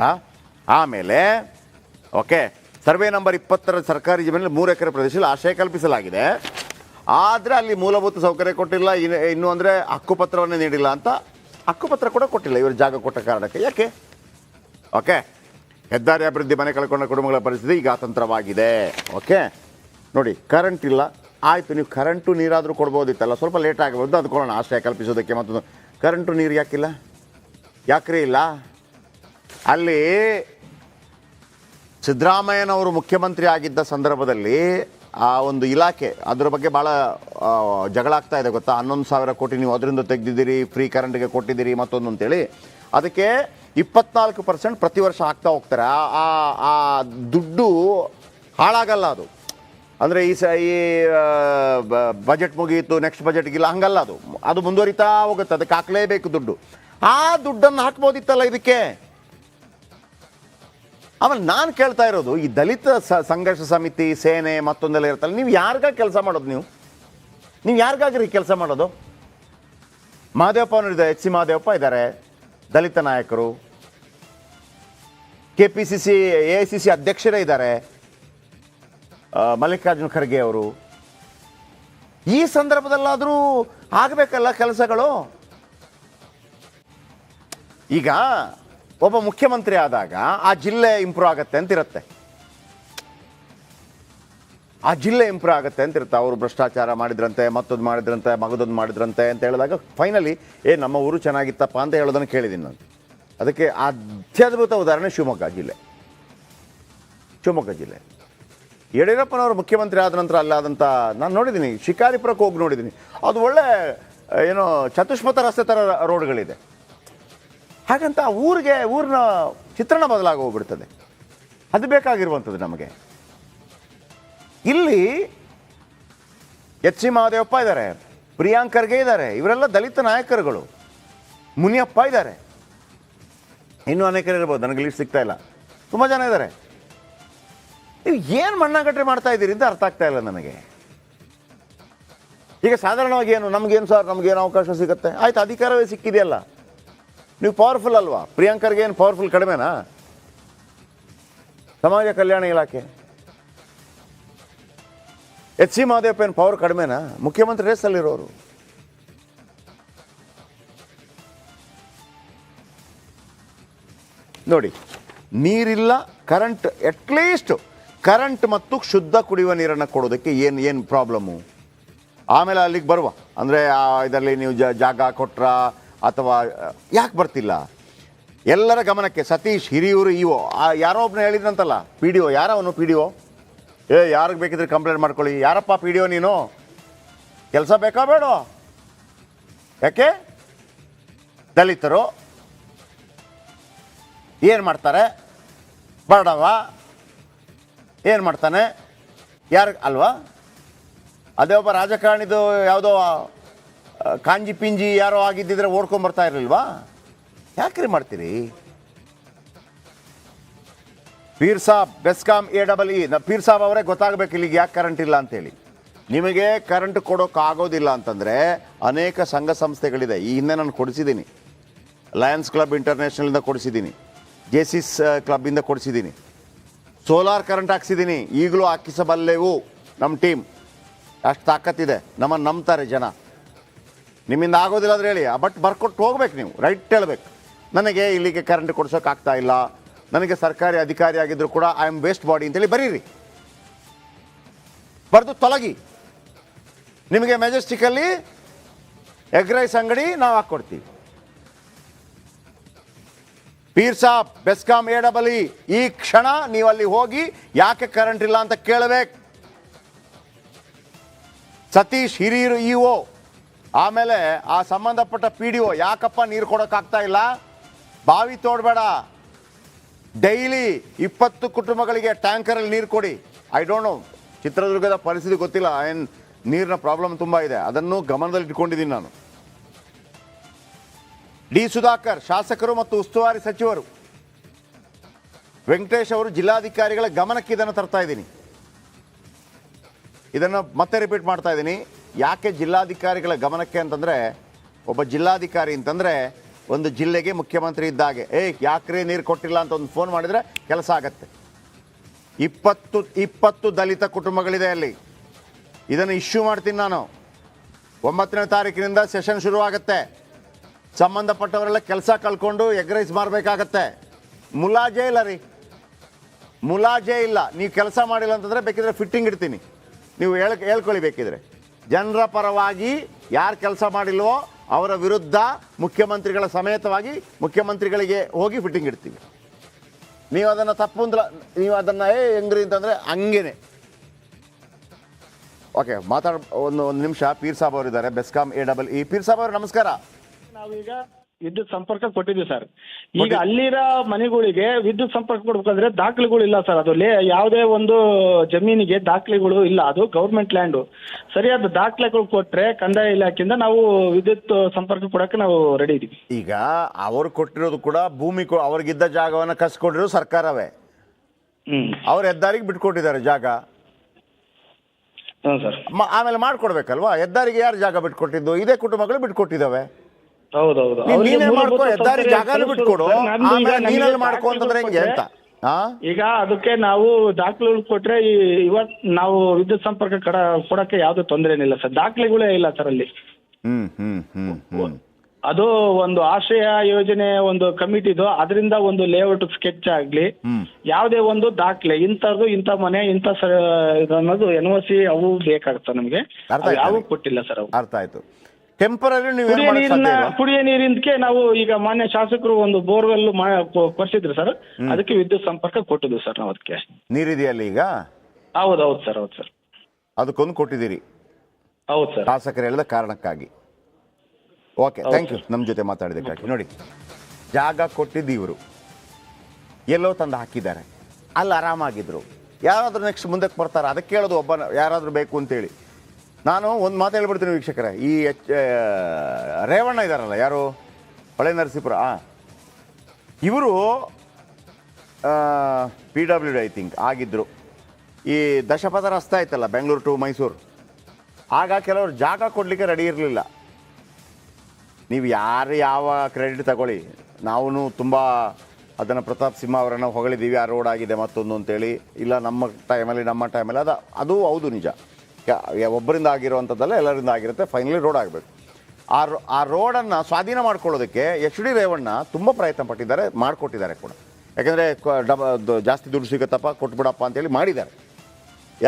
ಹಾಂ? ಆಮೇಲೆ, ಓಕೆ. ಸರ್ವೆ ನಂಬರ್ ಇಪ್ಪತ್ತರ ಸರ್ಕಾರಿ ಜಮೀನಲ್ಲಿ ಮೂರು ಎಕರೆ ಪ್ರದೇಶದಲ್ಲಿ ಆಶಯ ಕಲ್ಪಿಸಲಾಗಿದೆ. ಆದರೆ ಅಲ್ಲಿ ಮೂಲಭೂತ ಸೌಕರ್ಯ ಕೊಟ್ಟಿಲ್ಲ, ಇನ್ನು ಇನ್ನು ಅಂದರೆ ಹಕ್ಕುಪತ್ರವನ್ನೇ ನೀಡಿಲ್ಲ ಅಂತ ಹಕ್ಕುಪತ್ರ ಕೂಡ ಕೊಟ್ಟಿಲ್ಲ, ಇವರು ಜಾಗ ಕೊಟ್ಟ ಕಾರಣಕ್ಕೆ. ಯಾಕೆ? ಓಕೆ. ಹೆದ್ದಾರಿ ಅಭಿವೃದ್ಧಿ ಮನೆ ಕಳ್ಕೊಂಡ ಕುಟುಂಬಗಳ ಪರಿಸ್ಥಿತಿ ಈಗ ಅತಂತ್ರವಾಗಿದೆ. ಓಕೆ. ನೋಡಿ ಕರೆಂಟ್ ಇಲ್ಲ. ಆಯಿತು, ನೀವು ಕರೆಂಟು ನೀರಾದರೂ ಕೊಡ್ಬೋದಿತ್ತಲ್ಲ, ಸ್ವಲ್ಪ ಲೇಟ್ ಆಗಬಹುದು. ಅದು ಕೊಡೋಣ, ಆಶ್ರಯ ಕಲ್ಪಿಸೋದಕ್ಕೆ ಮತ್ತೊಂದು. ಕರೆಂಟು ನೀರು ಯಾಕಿಲ್ಲ? ಯಾಕ್ರಿ ಇಲ್ಲ? ಅಲ್ಲಿ ಸಿದ್ದರಾಮಯ್ಯನವರು ಮುಖ್ಯಮಂತ್ರಿ ಆಗಿದ್ದ ಸಂದರ್ಭದಲ್ಲಿ ಆ ಒಂದು ಇಲಾಖೆ ಅದರ ಬಗ್ಗೆ ಭಾಳ ಜಗಳ ಆಗ್ತಾ ಇದೆ ಗೊತ್ತಾ? ಹನ್ನೊಂದು ಸಾವಿರ ಕೋಟಿ ನೀವು ಅದರಿಂದ ತೆಗೆದಿದ್ದೀರಿ ಫ್ರೀ ಕರೆಂಟ್ಗೆ ಕೊಟ್ಟಿದ್ದೀರಿ, ಮತ್ತೊಂದು ಅಂತೇಳಿ. ಅದಕ್ಕೆ ಇಪ್ಪತ್ನಾಲ್ಕು ಪರ್ಸೆಂಟ್ ಪ್ರತಿ ವರ್ಷ ಆಗ್ತಾ ಹೋಗ್ತಾರೆ. ಆ- ಆ ದುಡ್ಡು ಹಾಳಾಗಲ್ಲ ಅದು. ಅಂದರೆ ಈ ಸ, ಈ ಬಜೆಟ್ ಮುಗಿಯಿತು ನೆಕ್ಸ್ಟ್ ಬಜೆಟ್ಗಿಲ್ಲ ಹಂಗಲ್ಲ ಅದು. ಅದು ಮುಂದುವರಿತಾ ಹೋಗುತ್ತೆ, ಅದಕ್ಕೆ ಹಾಕಲೇಬೇಕು ದುಡ್ಡು. ಆ ದುಡ್ಡನ್ನು ಹಾಕ್ಬೋದಿತ್ತಲ್ಲ ಇದಕ್ಕೆ? ಆಮೇಲೆ ನಾನು ಕೇಳ್ತಾ ಇರೋದು, ಈ ದಲಿತ ಸಂಘರ್ಷ ಸಮಿತಿ, ಸೇನೆ ಮತ್ತೊಂದೆಲ್ಲ ಇರುತ್ತಲ್ಲ, ನೀವು ಯಾರಿಗಾಗಿ ಕೆಲಸ ಮಾಡೋದು ನೀವು? ನೀವು ಯಾರಿಗಾಗ್ರಿ ಕೆಲಸ ಮಾಡೋದು? ಮಹದೇವಪ್ಪ ಅವನಿದೆ ಎಚ್ ಸಿ ಮಹದೇವಪ್ಪ ಇದ್ದಾರೆ, ದಲಿತ ನಾಯಕರು. K P C C A I C C ಅಧ್ಯಕ್ಷರೇ ಇದ್ದಾರೆ ಮಲ್ಲಿಕಾರ್ಜುನ ಖರ್ಗೆ ಅವರು. ಈ ಸಂದರ್ಭದಲ್ಲಾದರೂ ಆಗಬೇಕಲ್ಲ ಕೆಲಸಗಳು? ಈಗ ಒಬ್ಬ ಮುಖ್ಯಮಂತ್ರಿ ಆದಾಗ ಆ ಜಿಲ್ಲೆ ಇಂಪ್ರೂವ್ ಆಗತ್ತೆ ಅಂತಿರುತ್ತೆ ಆ ಜಿಲ್ಲೆ ಇಂಪ್ರೂವ್ ಆಗುತ್ತೆ ಅಂತಿರುತ್ತೆ ಅವರು ಭ್ರಷ್ಟಾಚಾರ ಮಾಡಿದ್ರಂತೆ, ಮತ್ತೊಂದು ಮಾಡಿದ್ರಂತೆ, ಮಗದೊಂದು ಮಾಡಿದ್ರಂತೆ ಅಂತ ಹೇಳಿದಾಗ ಫೈನಲಿ ಏ, ನಮ್ಮ ಊರು ಚೆನ್ನಾಗಿತ್ತಪ್ಪ ಅಂತ ಹೇಳೋದನ್ನು ಕೇಳಿದ್ದೀನಿ ನಾನು. ಅದಕ್ಕೆ ಅತ್ಯದ್ಭುತ ಉದಾಹರಣೆ ಶಿವಮೊಗ್ಗ ಜಿಲ್ಲೆ. ಶಿವಮೊಗ್ಗ ಜಿಲ್ಲೆ. ಯಡಿಯೂರಪ್ಪನವರು ಮುಖ್ಯಮಂತ್ರಿ ಆದ ನಂತರ ಅಲ್ಲಾದಂಥ ನಾನು ನೋಡಿದ್ದೀನಿ ಶಿಕಾರಿಪುರಕ್ಕೆ ಹೋಗಿ ನೋಡಿದ್ದೀನಿ ಅದು ಒಳ್ಳೆ, ಏನೋ, ಚತುಷ್ಪಥ ರಸ್ತೆ ಥರ ರೋಡ್ಗಳಿದೆ ಹಾಗಂತ ಊರಿಗೆ, ಊರಿನ ಚಿತ್ರಣ ಬದಲಾಗಿ ಹೋಗ್ಬಿಡ್ತದೆ. ಅದು ಬೇಕಾಗಿರುವಂಥದ್ದು ನಮಗೆ. ಇಲ್ಲಿ ಎಚ್ ಸಿ ಮಹಾದೇವಪ್ಪ ಇದ್ದಾರೆ, ಪ್ರಿಯಾಂಕ್ ಖರ್ಗೆ ಇದ್ದಾರೆ, ಇವರೆಲ್ಲ ದಲಿತ ನಾಯಕರುಗಳು. ಮುನಿಯಪ್ಪ ಇದ್ದಾರೆ. ಇನ್ನೂ ಅನೇಕರು ಇರ್ಬೋದು, ನನಗೆ ಲೀಸ್ಟ್ ಸಿಗ್ತಾ ಇಲ್ಲ. ತುಂಬ ಜನ ಇದ್ದಾರೆ. ನೀವು ಏನು ಮಣ್ಣಾಗಟ್ಟೆ ಮಾಡ್ತಾ ಇದ್ದೀರಿ ಅಂತ ಅರ್ಥ ಆಗ್ತಾ ಇಲ್ಲ ನನಗೆ. ಈಗ ಸಾಧಾರಣವಾಗಿ ಏನು, ನಮಗೇನು ಸರ್, ನಮಗೇನು ಅವಕಾಶ ಸಿಗುತ್ತೆ? ಆಯ್ತು, ಅಧಿಕಾರವೇ ಸಿಕ್ಕಿದೆಯಲ್ಲ. ನೀವು ಪವರ್ಫುಲ್ ಅಲ್ವಾ? ಪ್ರಿಯಾಂಕರ್ಗೆ ಏನು ಪವರ್ಫುಲ್ ಕಡಿಮೆನಾ? ಸಮಾಜ ಕಲ್ಯಾಣ ಇಲಾಖೆ. ಎಚ್ ಸಿ ಮಹದೇವಪ್ಪ ಏನು ಪವರ್ ಕಡಿಮೆನಾ? ಮುಖ್ಯಮಂತ್ರಿ ರೇಸಲ್ಲಿರೋರು ನೋಡಿ, ನೀರಿಲ್ಲ ಕರೆಂಟ್ ಅಟ್ಲೀಸ್ಟ್ ಕರೆಂಟ್ ಮತ್ತು ಶುದ್ಧ ಕುಡಿಯುವ ನೀರನ್ನು ಕೊಡೋದಕ್ಕೆ ಏನು ಏನು ಪ್ರಾಬ್ಲಮ್ಮು ಆಮೇಲೆ ಅಲ್ಲಿಗೆ ಬರುವ. ಅಂದರೆ ಇದರಲ್ಲಿ ನೀವು ಜಾಗ ಕೊಟ್ರ ಅಥವಾ ಯಾಕೆ ಬರ್ತಿಲ್ಲ? ಎಲ್ಲರ ಗಮನಕ್ಕೆ ಸತೀಶ್, ಹಿರಿಯೂರು ಇಒ ಯಾರೋ ಒಬ್ಬನ ಹೇಳಿದ್ರಂತಲ್ಲ, ಪಿ ಡಿ ಒ ಯಾರವನು ಪಿ ಡಿ ಒ? ಏ, ಯಾರಿಗೆ ಬೇಕಿದ್ರೆ ಕಂಪ್ಲೇಂಟ್ ಮಾಡ್ಕೊಳ್ಳಿ. ಯಾರಪ್ಪ ಪಿ ಡಿ ಒ ನೀನು? ಕೆಲಸ ಬೇಕಾ ಬೇಡ? ಯಾಕೆ? ದಲಿತರು ಏನು ಮಾಡ್ತಾರೆ? ಬಡವ ಏನು ಮಾಡ್ತಾನೆ? ಯಾರು, ಅಲ್ವಾ? ಅದೇ ಒಬ್ಬ ರಾಜಕಾರಣಿದು ಯಾವುದೋ ಕಾಂಜಿ ಪಿಂಜಿ ಯಾರೋ ಆಗಿದ್ದಿದ್ರೆ ಓಡ್ಕೊಂಬರ್ತಾ ಇರಲಿಲ್ವಾ? ಯಾಕ್ರಿ ಮಾಡ್ತೀರಿ? Peer Sab BESCOM A double E. Peer Sab ಅವರೇ ಗೊತ್ತಾಗಬೇಕು ಇಲ್ಲಿಗೆ ಯಾಕೆ ಕರೆಂಟ್ ಇಲ್ಲ ಅಂತೇಳಿ. ನಿಮಗೆ ಕರೆಂಟ್ ಕೊಡೋಕ್ಕಾಗೋದಿಲ್ಲ ಅಂತಂದರೆ ಅನೇಕ ಸಂಘ ಸಂಸ್ಥೆಗಳಿದೆ. ಈ ಹಿಂದೆ ನಾನು ಕೊಡಿಸಿದ್ದೀನಿ. ಲಯನ್ಸ್ ಕ್ಲಬ್ ಇಂಟರ್ನ್ಯಾಷನಲಿಂದ ಕೊಡಿಸಿದ್ದೀನಿ. ಜೆ ಸಿಸ್ ಕ್ಲಬ್ಬಿಂದ ಕೊಡಿಸಿದ್ದೀನಿ. ಸೋಲಾರ್ ಕರೆಂಟ್ ಹಾಕ್ಸಿದ್ದೀನಿ. ಈಗಲೂ ಹಾಕಿಸಬಲ್ಲೆವು ನಮ್ಮ ಟೀಮ್ ಅಷ್ಟು ತಾಕತ್ತಿದೆ. ನಮ್ಮನ್ನು ನಂಬ್ತಾರೆ ಜನ. ನಿಮ್ಮಿಂದ ಆಗೋದಿಲ್ಲ ಅಂದ್ರೆ ಹೇಳಿ. ಬಟ್ ಬರ್ಕೊಟ್ಟು ಹೋಗ್ಬೇಕು ನೀವು. ರೈಟ್ ಹೇಳ್ಬೇಕು. ನನಗೆ ಇಲ್ಲಿಗೆ ಕರೆಂಟ್ ಕೊಡ್ಸೋಕ್ಕಾಗ್ತಾ ಇಲ್ಲ. ನನಗೆ ಸರ್ಕಾರಿ ಅಧಿಕಾರಿ ಆಗಿದ್ರು ಕೂಡ ಐ ಆಮ್ ವೇಸ್ಟ್ ಬಾಡಿ ಅಂತೇಳಿ ಬರೀರಿ. ಬರೆದು ತೊಲಗಿ. ನಿಮಗೆ ಮೆಜೆಸ್ಟಿಕಲ್ಲಿ ಎಗ್ ರೈಸ್ ಅಂಗಡಿ ನಾವು ಹಾಕ್ಕೊಡ್ತೀವಿ. ಪೀರ್ ಸಾಬ್, ಬೆಸ್ಕಾಂ ಎ ಇ ಈ ಕ್ಷಣ ನೀವು ಅಲ್ಲಿ ಹೋಗಿ ಯಾಕೆ ಕರೆಂಟ್ ಇಲ್ಲ ಅಂತ ಕೇಳಬೇಕು. ಸತೀಶ್ ಹಿರಿಯರು ಇ ಒ ಆಮೇಲೆ ಆ ಸಂಬಂಧಪಟ್ಟ ಪಿ ಡಿ ಒ ಯಾಕಪ್ಪ ನೀರು ಕೊಡೋಕ್ಕಾಗ್ತಾ ಇಲ್ಲ? ಬಾವಿ ತೋಡಬೇಡ. ಡೈಲಿ ಇಪ್ಪತ್ತು ಕುಟುಂಬಗಳಿಗೆ ಟ್ಯಾಂಕರಲ್ಲಿ ನೀರು ಕೊಡಿ. ಐ ಡೋಂಟ್ ನೋ ಚಿತ್ರದುರ್ಗದ ಪರಿಸ್ಥಿತಿ ಗೊತ್ತಿಲ್ಲ. ಏನು ನೀರಿನ ಪ್ರಾಬ್ಲಮ್ ತುಂಬ ಇದೆ. ಅದನ್ನು ಗಮನದಲ್ಲಿ ಇಟ್ಕೊಂಡಿದ್ದೀನಿ ನಾನು. ಡಿ ಸುಧಾಕರ್, ಶಾಸಕರು ಮತ್ತು ಉಸ್ತುವಾರಿ ಸಚಿವರು. ವೆಂಕಟೇಶ್ ಅವರು ಜಿಲ್ಲಾಧಿಕಾರಿಗಳ ಗಮನಕ್ಕೆ ಇದನ್ನು ತರ್ತಾ ಇದ್ದೀನಿ. ಇದನ್ನು ಮತ್ತೆ ರಿಪೀಟ್ ಮಾಡ್ತಾ ಇದ್ದೀನಿ. ಯಾಕೆ ಜಿಲ್ಲಾಧಿಕಾರಿಗಳ ಗಮನಕ್ಕೆ ಅಂತಂದರೆ, ಒಬ್ಬ ಜಿಲ್ಲಾಧಿಕಾರಿ ಅಂತಂದರೆ, ಒಂದು ಜಿಲ್ಲೆಗೆ ಮುಖ್ಯಮಂತ್ರಿ ಇದ್ದಾಗೆ. ಏಯ್ ಯಾಕ್ರೆ ನೀರು ಕೊಟ್ಟಿಲ್ಲ ಅಂತ ಒಂದು ಫೋನ್ ಮಾಡಿದರೆ ಕೆಲಸ ಆಗತ್ತೆ. ಇಪ್ಪತ್ತು ಇಪ್ಪತ್ತು ದಲಿತ ಕುಟುಂಬಗಳಿದೆ ಅಲ್ಲಿ. ಇದನ್ನು ಇಶ್ಯೂ ಮಾಡ್ತೀನಿ ನಾನು. ಒಂಬತ್ತನೇ ತಾರೀಕಿನಿಂದ ಸೆಷನ್ ಶುರುವಾಗತ್ತೆ. ಸಂಬಂಧಪಟ್ಟವರೆಲ್ಲ ಕೆಲಸ ಕಳ್ಕೊಂಡು ಎಗ್ರೈಸ್ ಮಾಡಬೇಕಾಗತ್ತೆ. ಮುಲಾಜೇ ಇಲ್ಲ ರೀ. ಮುಲಾಜೆ ಇಲ್ಲ. ನೀವು ಕೆಲಸ ಮಾಡಿಲ್ಲ ಅಂತಂದರೆ ಬೇಕಿದ್ರೆ ಫಿಟ್ಟಿಂಗ್ ಇಡ್ತೀನಿ. ನೀವು ಹೇಳ್ ಹೇಳ್ಕೊಳ್ಳಿ ಬೇಕಿದ್ರೆ ಜನರ ಪರವಾಗಿ ಯಾರು ಕೆಲಸ ಮಾಡಿಲ್ವೋ ಅವರ ವಿರುದ್ಧ ಮುಖ್ಯಮಂತ್ರಿಗಳ ಸಮೇತವಾಗಿ ಮುಖ್ಯಮಂತ್ರಿಗಳಿಗೆ ಹೋಗಿ ಫಿಟ್ಟಿಂಗ್ ಇಡ್ತೀವಿ. ನೀವು ಅದನ್ನು ತಪ್ಪು ಅಂದ್ರೆ ನೀವು ಅದನ್ನು, ಏ, ಹೆಂಗ್ರಿ ಅಂತಂದರೆ ಹಂಗೇನೆ. ಓಕೆ, ಮಾತಾಡ, ಒಂದು ಒಂದು ನಿಮಿಷ, ಪೀರ್ ಸಾಬ್ ಅವರಿದ್ದಾರೆ, BESCOM A double E. Peer Sab ಅವರು, ನಮಸ್ಕಾರ. ನಾವೀಗ ವಿದ್ಯುತ್ ಸಂಪರ್ಕ ಕೊಟ್ಟಿದ್ವಿ ಸರ್. ಈಗ ಅಲ್ಲಿರೋ ಮನೆಗಳಿಗೆ ವಿದ್ಯುತ್ ಸಂಪರ್ಕ ಕೊಡ್ಬೇಕಂದ್ರೆ ದಾಖಲೆಗಳು ಇಲ್ಲ ಸರ್. ಅದು ಲೇ ಯಾವುದೇ ಒಂದು ಜಮೀನಿಗೆ ದಾಖಲೆಗಳು ಇಲ್ಲ. ಅದು ಗೌರ್ಮೆಂಟ್ ಲ್ಯಾಂಡು. ಸರಿಯಾದ ದಾಖಲೆಗಳು ಕೊಟ್ರೆ ಕಂದಾಯ ಇಲಾಖೆಯಿಂದ ನಾವು ವಿದ್ಯುತ್ ಸಂಪರ್ಕ ಕೊಡಕ್ಕೆ ನಾವು ರೆಡಿ ಇದೀವಿ. ಈಗ ಅವರು ಕೊಟ್ಟಿರೋದು ಕೂಡ ಭೂಮಿ ಕೊ- ಅವ್ರಿಗಿದ್ದ ಜಾಗವನ್ನು ಕಸ್ಕೊಂಡಿರೋ ಸರ್ಕಾರವೇ. ಹ್ಮ್. ಅವ್ರ ಹೆದ್ದಾರಿಗೆ ಬಿಟ್ಕೊಟ್ಟಿದ್ದಾರೆ ಜಾಗ. ಹ್ಞೂ ಸರ್. ಮ- ಆಮೇಲೆ ಮಾಡ್ಕೊಡ್ಬೇಕಲ್ವಾ? ಹೆದ್ದಾರಿಗೆ ಯಾರು ಜಾಗ ಬಿಟ್ಕೊಟ್ಟಿದ್ದು? ಇದೇ ಕುಟುಂಬಗಳು ಬಿಟ್ಕೊಟ್ಟಿದ್ದಾವೆ. ಹೌದೌದು. ನೀನ್ ನೀನೇ ಮಾಡ್ಕೊ ಮೂಲಭೂತ ಹೆದ್ದಾರಿ ಜಾಗನೂ ಬಿಟ್ಕೊಡು. ಸರ್. ಈಗ ಆಮೇಲೆ ನಮಗೆ ನೀನಲ್ಲಿ ಮಾಡ್ಕೊ ಅಂತಂದ್ರೆ ಹೆಂಗೆ ಅಂತ. ಹಾ ಈಗ ಅದಕ್ಕೆ ನಾವು ದಾಖಲೆಗಳು ಕೊಟ್ರೆ ಈ ಇವತ್ ನಾವು ವಿದ್ಯುತ್ ಸಂಪರ್ಕ ಕಡ ಕೊಡಕ್ಕೆ ಯಾವ್ದು ತೊಂದರೆ ಏನಿಲ್ಲ ಸರ್. ದಾಖಲೆಗಳೇ ಇಲ್ಲ ಸರ್ ಅಲ್ಲಿ. ಅದು ಒಂದು ಆಶ್ರಯ ಯೋಜನೆ ಒಂದು ಕಮಿಟಿದು ಅದರಿಂದ ಒಂದು ಲೇಔಟ್ ಸ್ಕೆಚ್ ಆಗ್ಲಿ. ಯಾವುದೇ ಒಂದು ದಾಖಲೆ ಇಂಥದ್ದು ಇಂಥ ಮನೆ ಇಂಥ ಅನ್ನೋದು ಎನ್ ಒ ಸಿ ಅವು ಬೇಕಾಗುತ್ತೆ ನಮಗೆ. ಯಾವ ಕೊಟ್ಟಿಲ್ಲ ಸರ್ ಅವು. ಅರ್ಥ ಆಯ್ತು. ಟೆಂಪರರಿ ನೀವು ಕುಡಿಯ ಏನು ನೀರಿನ? ಕುಡಿಯ ನೀರಿನಕ್ಕೆ ನಾವು ಈಗ ಮಾನ್ಯ ಶಾಸಕರು ಒಂದು ಬೋರ್ವೆಲ್ ಕೊರ್ಸಿದ್ರು ಸರ್. ಅದಕ್ಕೆ ವಿದ್ಯುತ್ ಸಂಪರ್ಕ ಕೊಟ್ಟಿದ್ವಿ ಸರ್ ನಾವು ಅದಕ್ಕೆ. ನೀರಿದೆಯಲ್ಲ ಈಗ? ಹೌದು ಹೌದು ಸರ್ ಹೌದು ಸರ್. ಅದಕ್ಕೊಂದು ಕೊಟ್ಟಿದ್ದೀರಿ. ಹೌದು ಸರ್. ಶಾಸಕರು ಹೇಳಿದ ಕಾರಣಕ್ಕಾಗಿ. ಓಕೆ ಥ್ಯಾಂಕ್ ಯು ನಮ್ಮ ಜೊತೆ ಮಾತಾಡಿದ್ದಕ್ಕಾಗಿ. ನೋಡಿ ಜಾಗ ಕೊಟ್ಟಿದ್ದು ಇವರು. ಎಲ್ಲೋ ತಂದು ಹಾಕಿದ್ದಾರೆ. ಅಲ್ಲಿ ಆರಾಮಾಗಿದ್ರು. ಯಾರಾದರೂ ನೆಕ್ಸ್ಟ್ ಮುಂದಕ್ಕೆ ಬರ್ತಾರೆ? ಅದಕ್ಕೆ ಹೇಳೋದು ಒಬ್ಬ ಯಾರಾದರೂ ಬೇಕು ಅಂತೇಳಿ. ನಾನು ಒಂದು ಮಾತು ಹೇಳ್ಬಿಡ್ತೀನಿ ವೀಕ್ಷಕರೇ. ಈ ಎಚ್ ರೇವಣ್ಣ ಇದ್ದಾರಲ್ಲ ಯಾರು? ಹೊಳೆ ನರಸೀಪುರ ಇವರು P W D I think ಆಗಿದ್ದರು ಈ ದಶಪಥ ರಸ್ತೆ ಆಯ್ತಲ್ಲ, ಬೆಂಗಳೂರು ಟು ಮೈಸೂರು. ಆಗ ಕೆಲವರು ಜಾಗ ಕೊಡಲಿಕ್ಕೆ ರೆಡಿ ಇರಲಿಲ್ಲ. ನೀವು ಯಾರು ಯಾವ ಕ್ರೆಡಿಟ್ ತಗೊಳ್ಳಿ. ನಾವು ತುಂಬ ಅದನ್ನು ಪ್ರತಾಪ್ ಸಿಂಹ ಅವರನ್ನು ಹೊಗಳಿದ್ದೀವಿ ಆ ರೋಡ್ ಆಗಿದೆ ಮತ್ತೊಂದು ಅಂತೇಳಿ. ಇಲ್ಲ, ನಮ್ಮ ಟೈಮಲ್ಲಿ ನಮ್ಮ ಟೈಮಲ್ಲಿ ಅದು ಅದು ಹೌದು ನಿಜ. ಒಬ್ಬರಿಂದ ಆಗಿರುವಂಥದ್ದಲ್ಲ ಎಲ್ಲರಿಂದ ಆಗಿರುತ್ತೆ ಫೈನಲಿ ರೋಡ್ ಆಗಬೇಕು. ಆ ಆ ರೋಡನ್ನು ಸ್ವಾಧೀನ ಮಾಡ್ಕೊಳ್ಳೋದಕ್ಕೆ ಎಚ್ ಡಿ ರೇವಣ್ಣ ತುಂಬ ಪ್ರಯತ್ನ ಪಟ್ಟಿದ್ದಾರೆ, ಮಾಡಿಕೊಟ್ಟಿದ್ದಾರೆ ಕೂಡ. ಯಾಕೆಂದರೆ ಡಬ ಜಾಸ್ತಿ ದುಡ್ಡು ಸಿಗುತ್ತಪ್ಪ, ಕೊಟ್ಬಿಡಪ್ಪ ಅಂತೇಳಿ ಮಾಡಿದ್ದಾರೆ.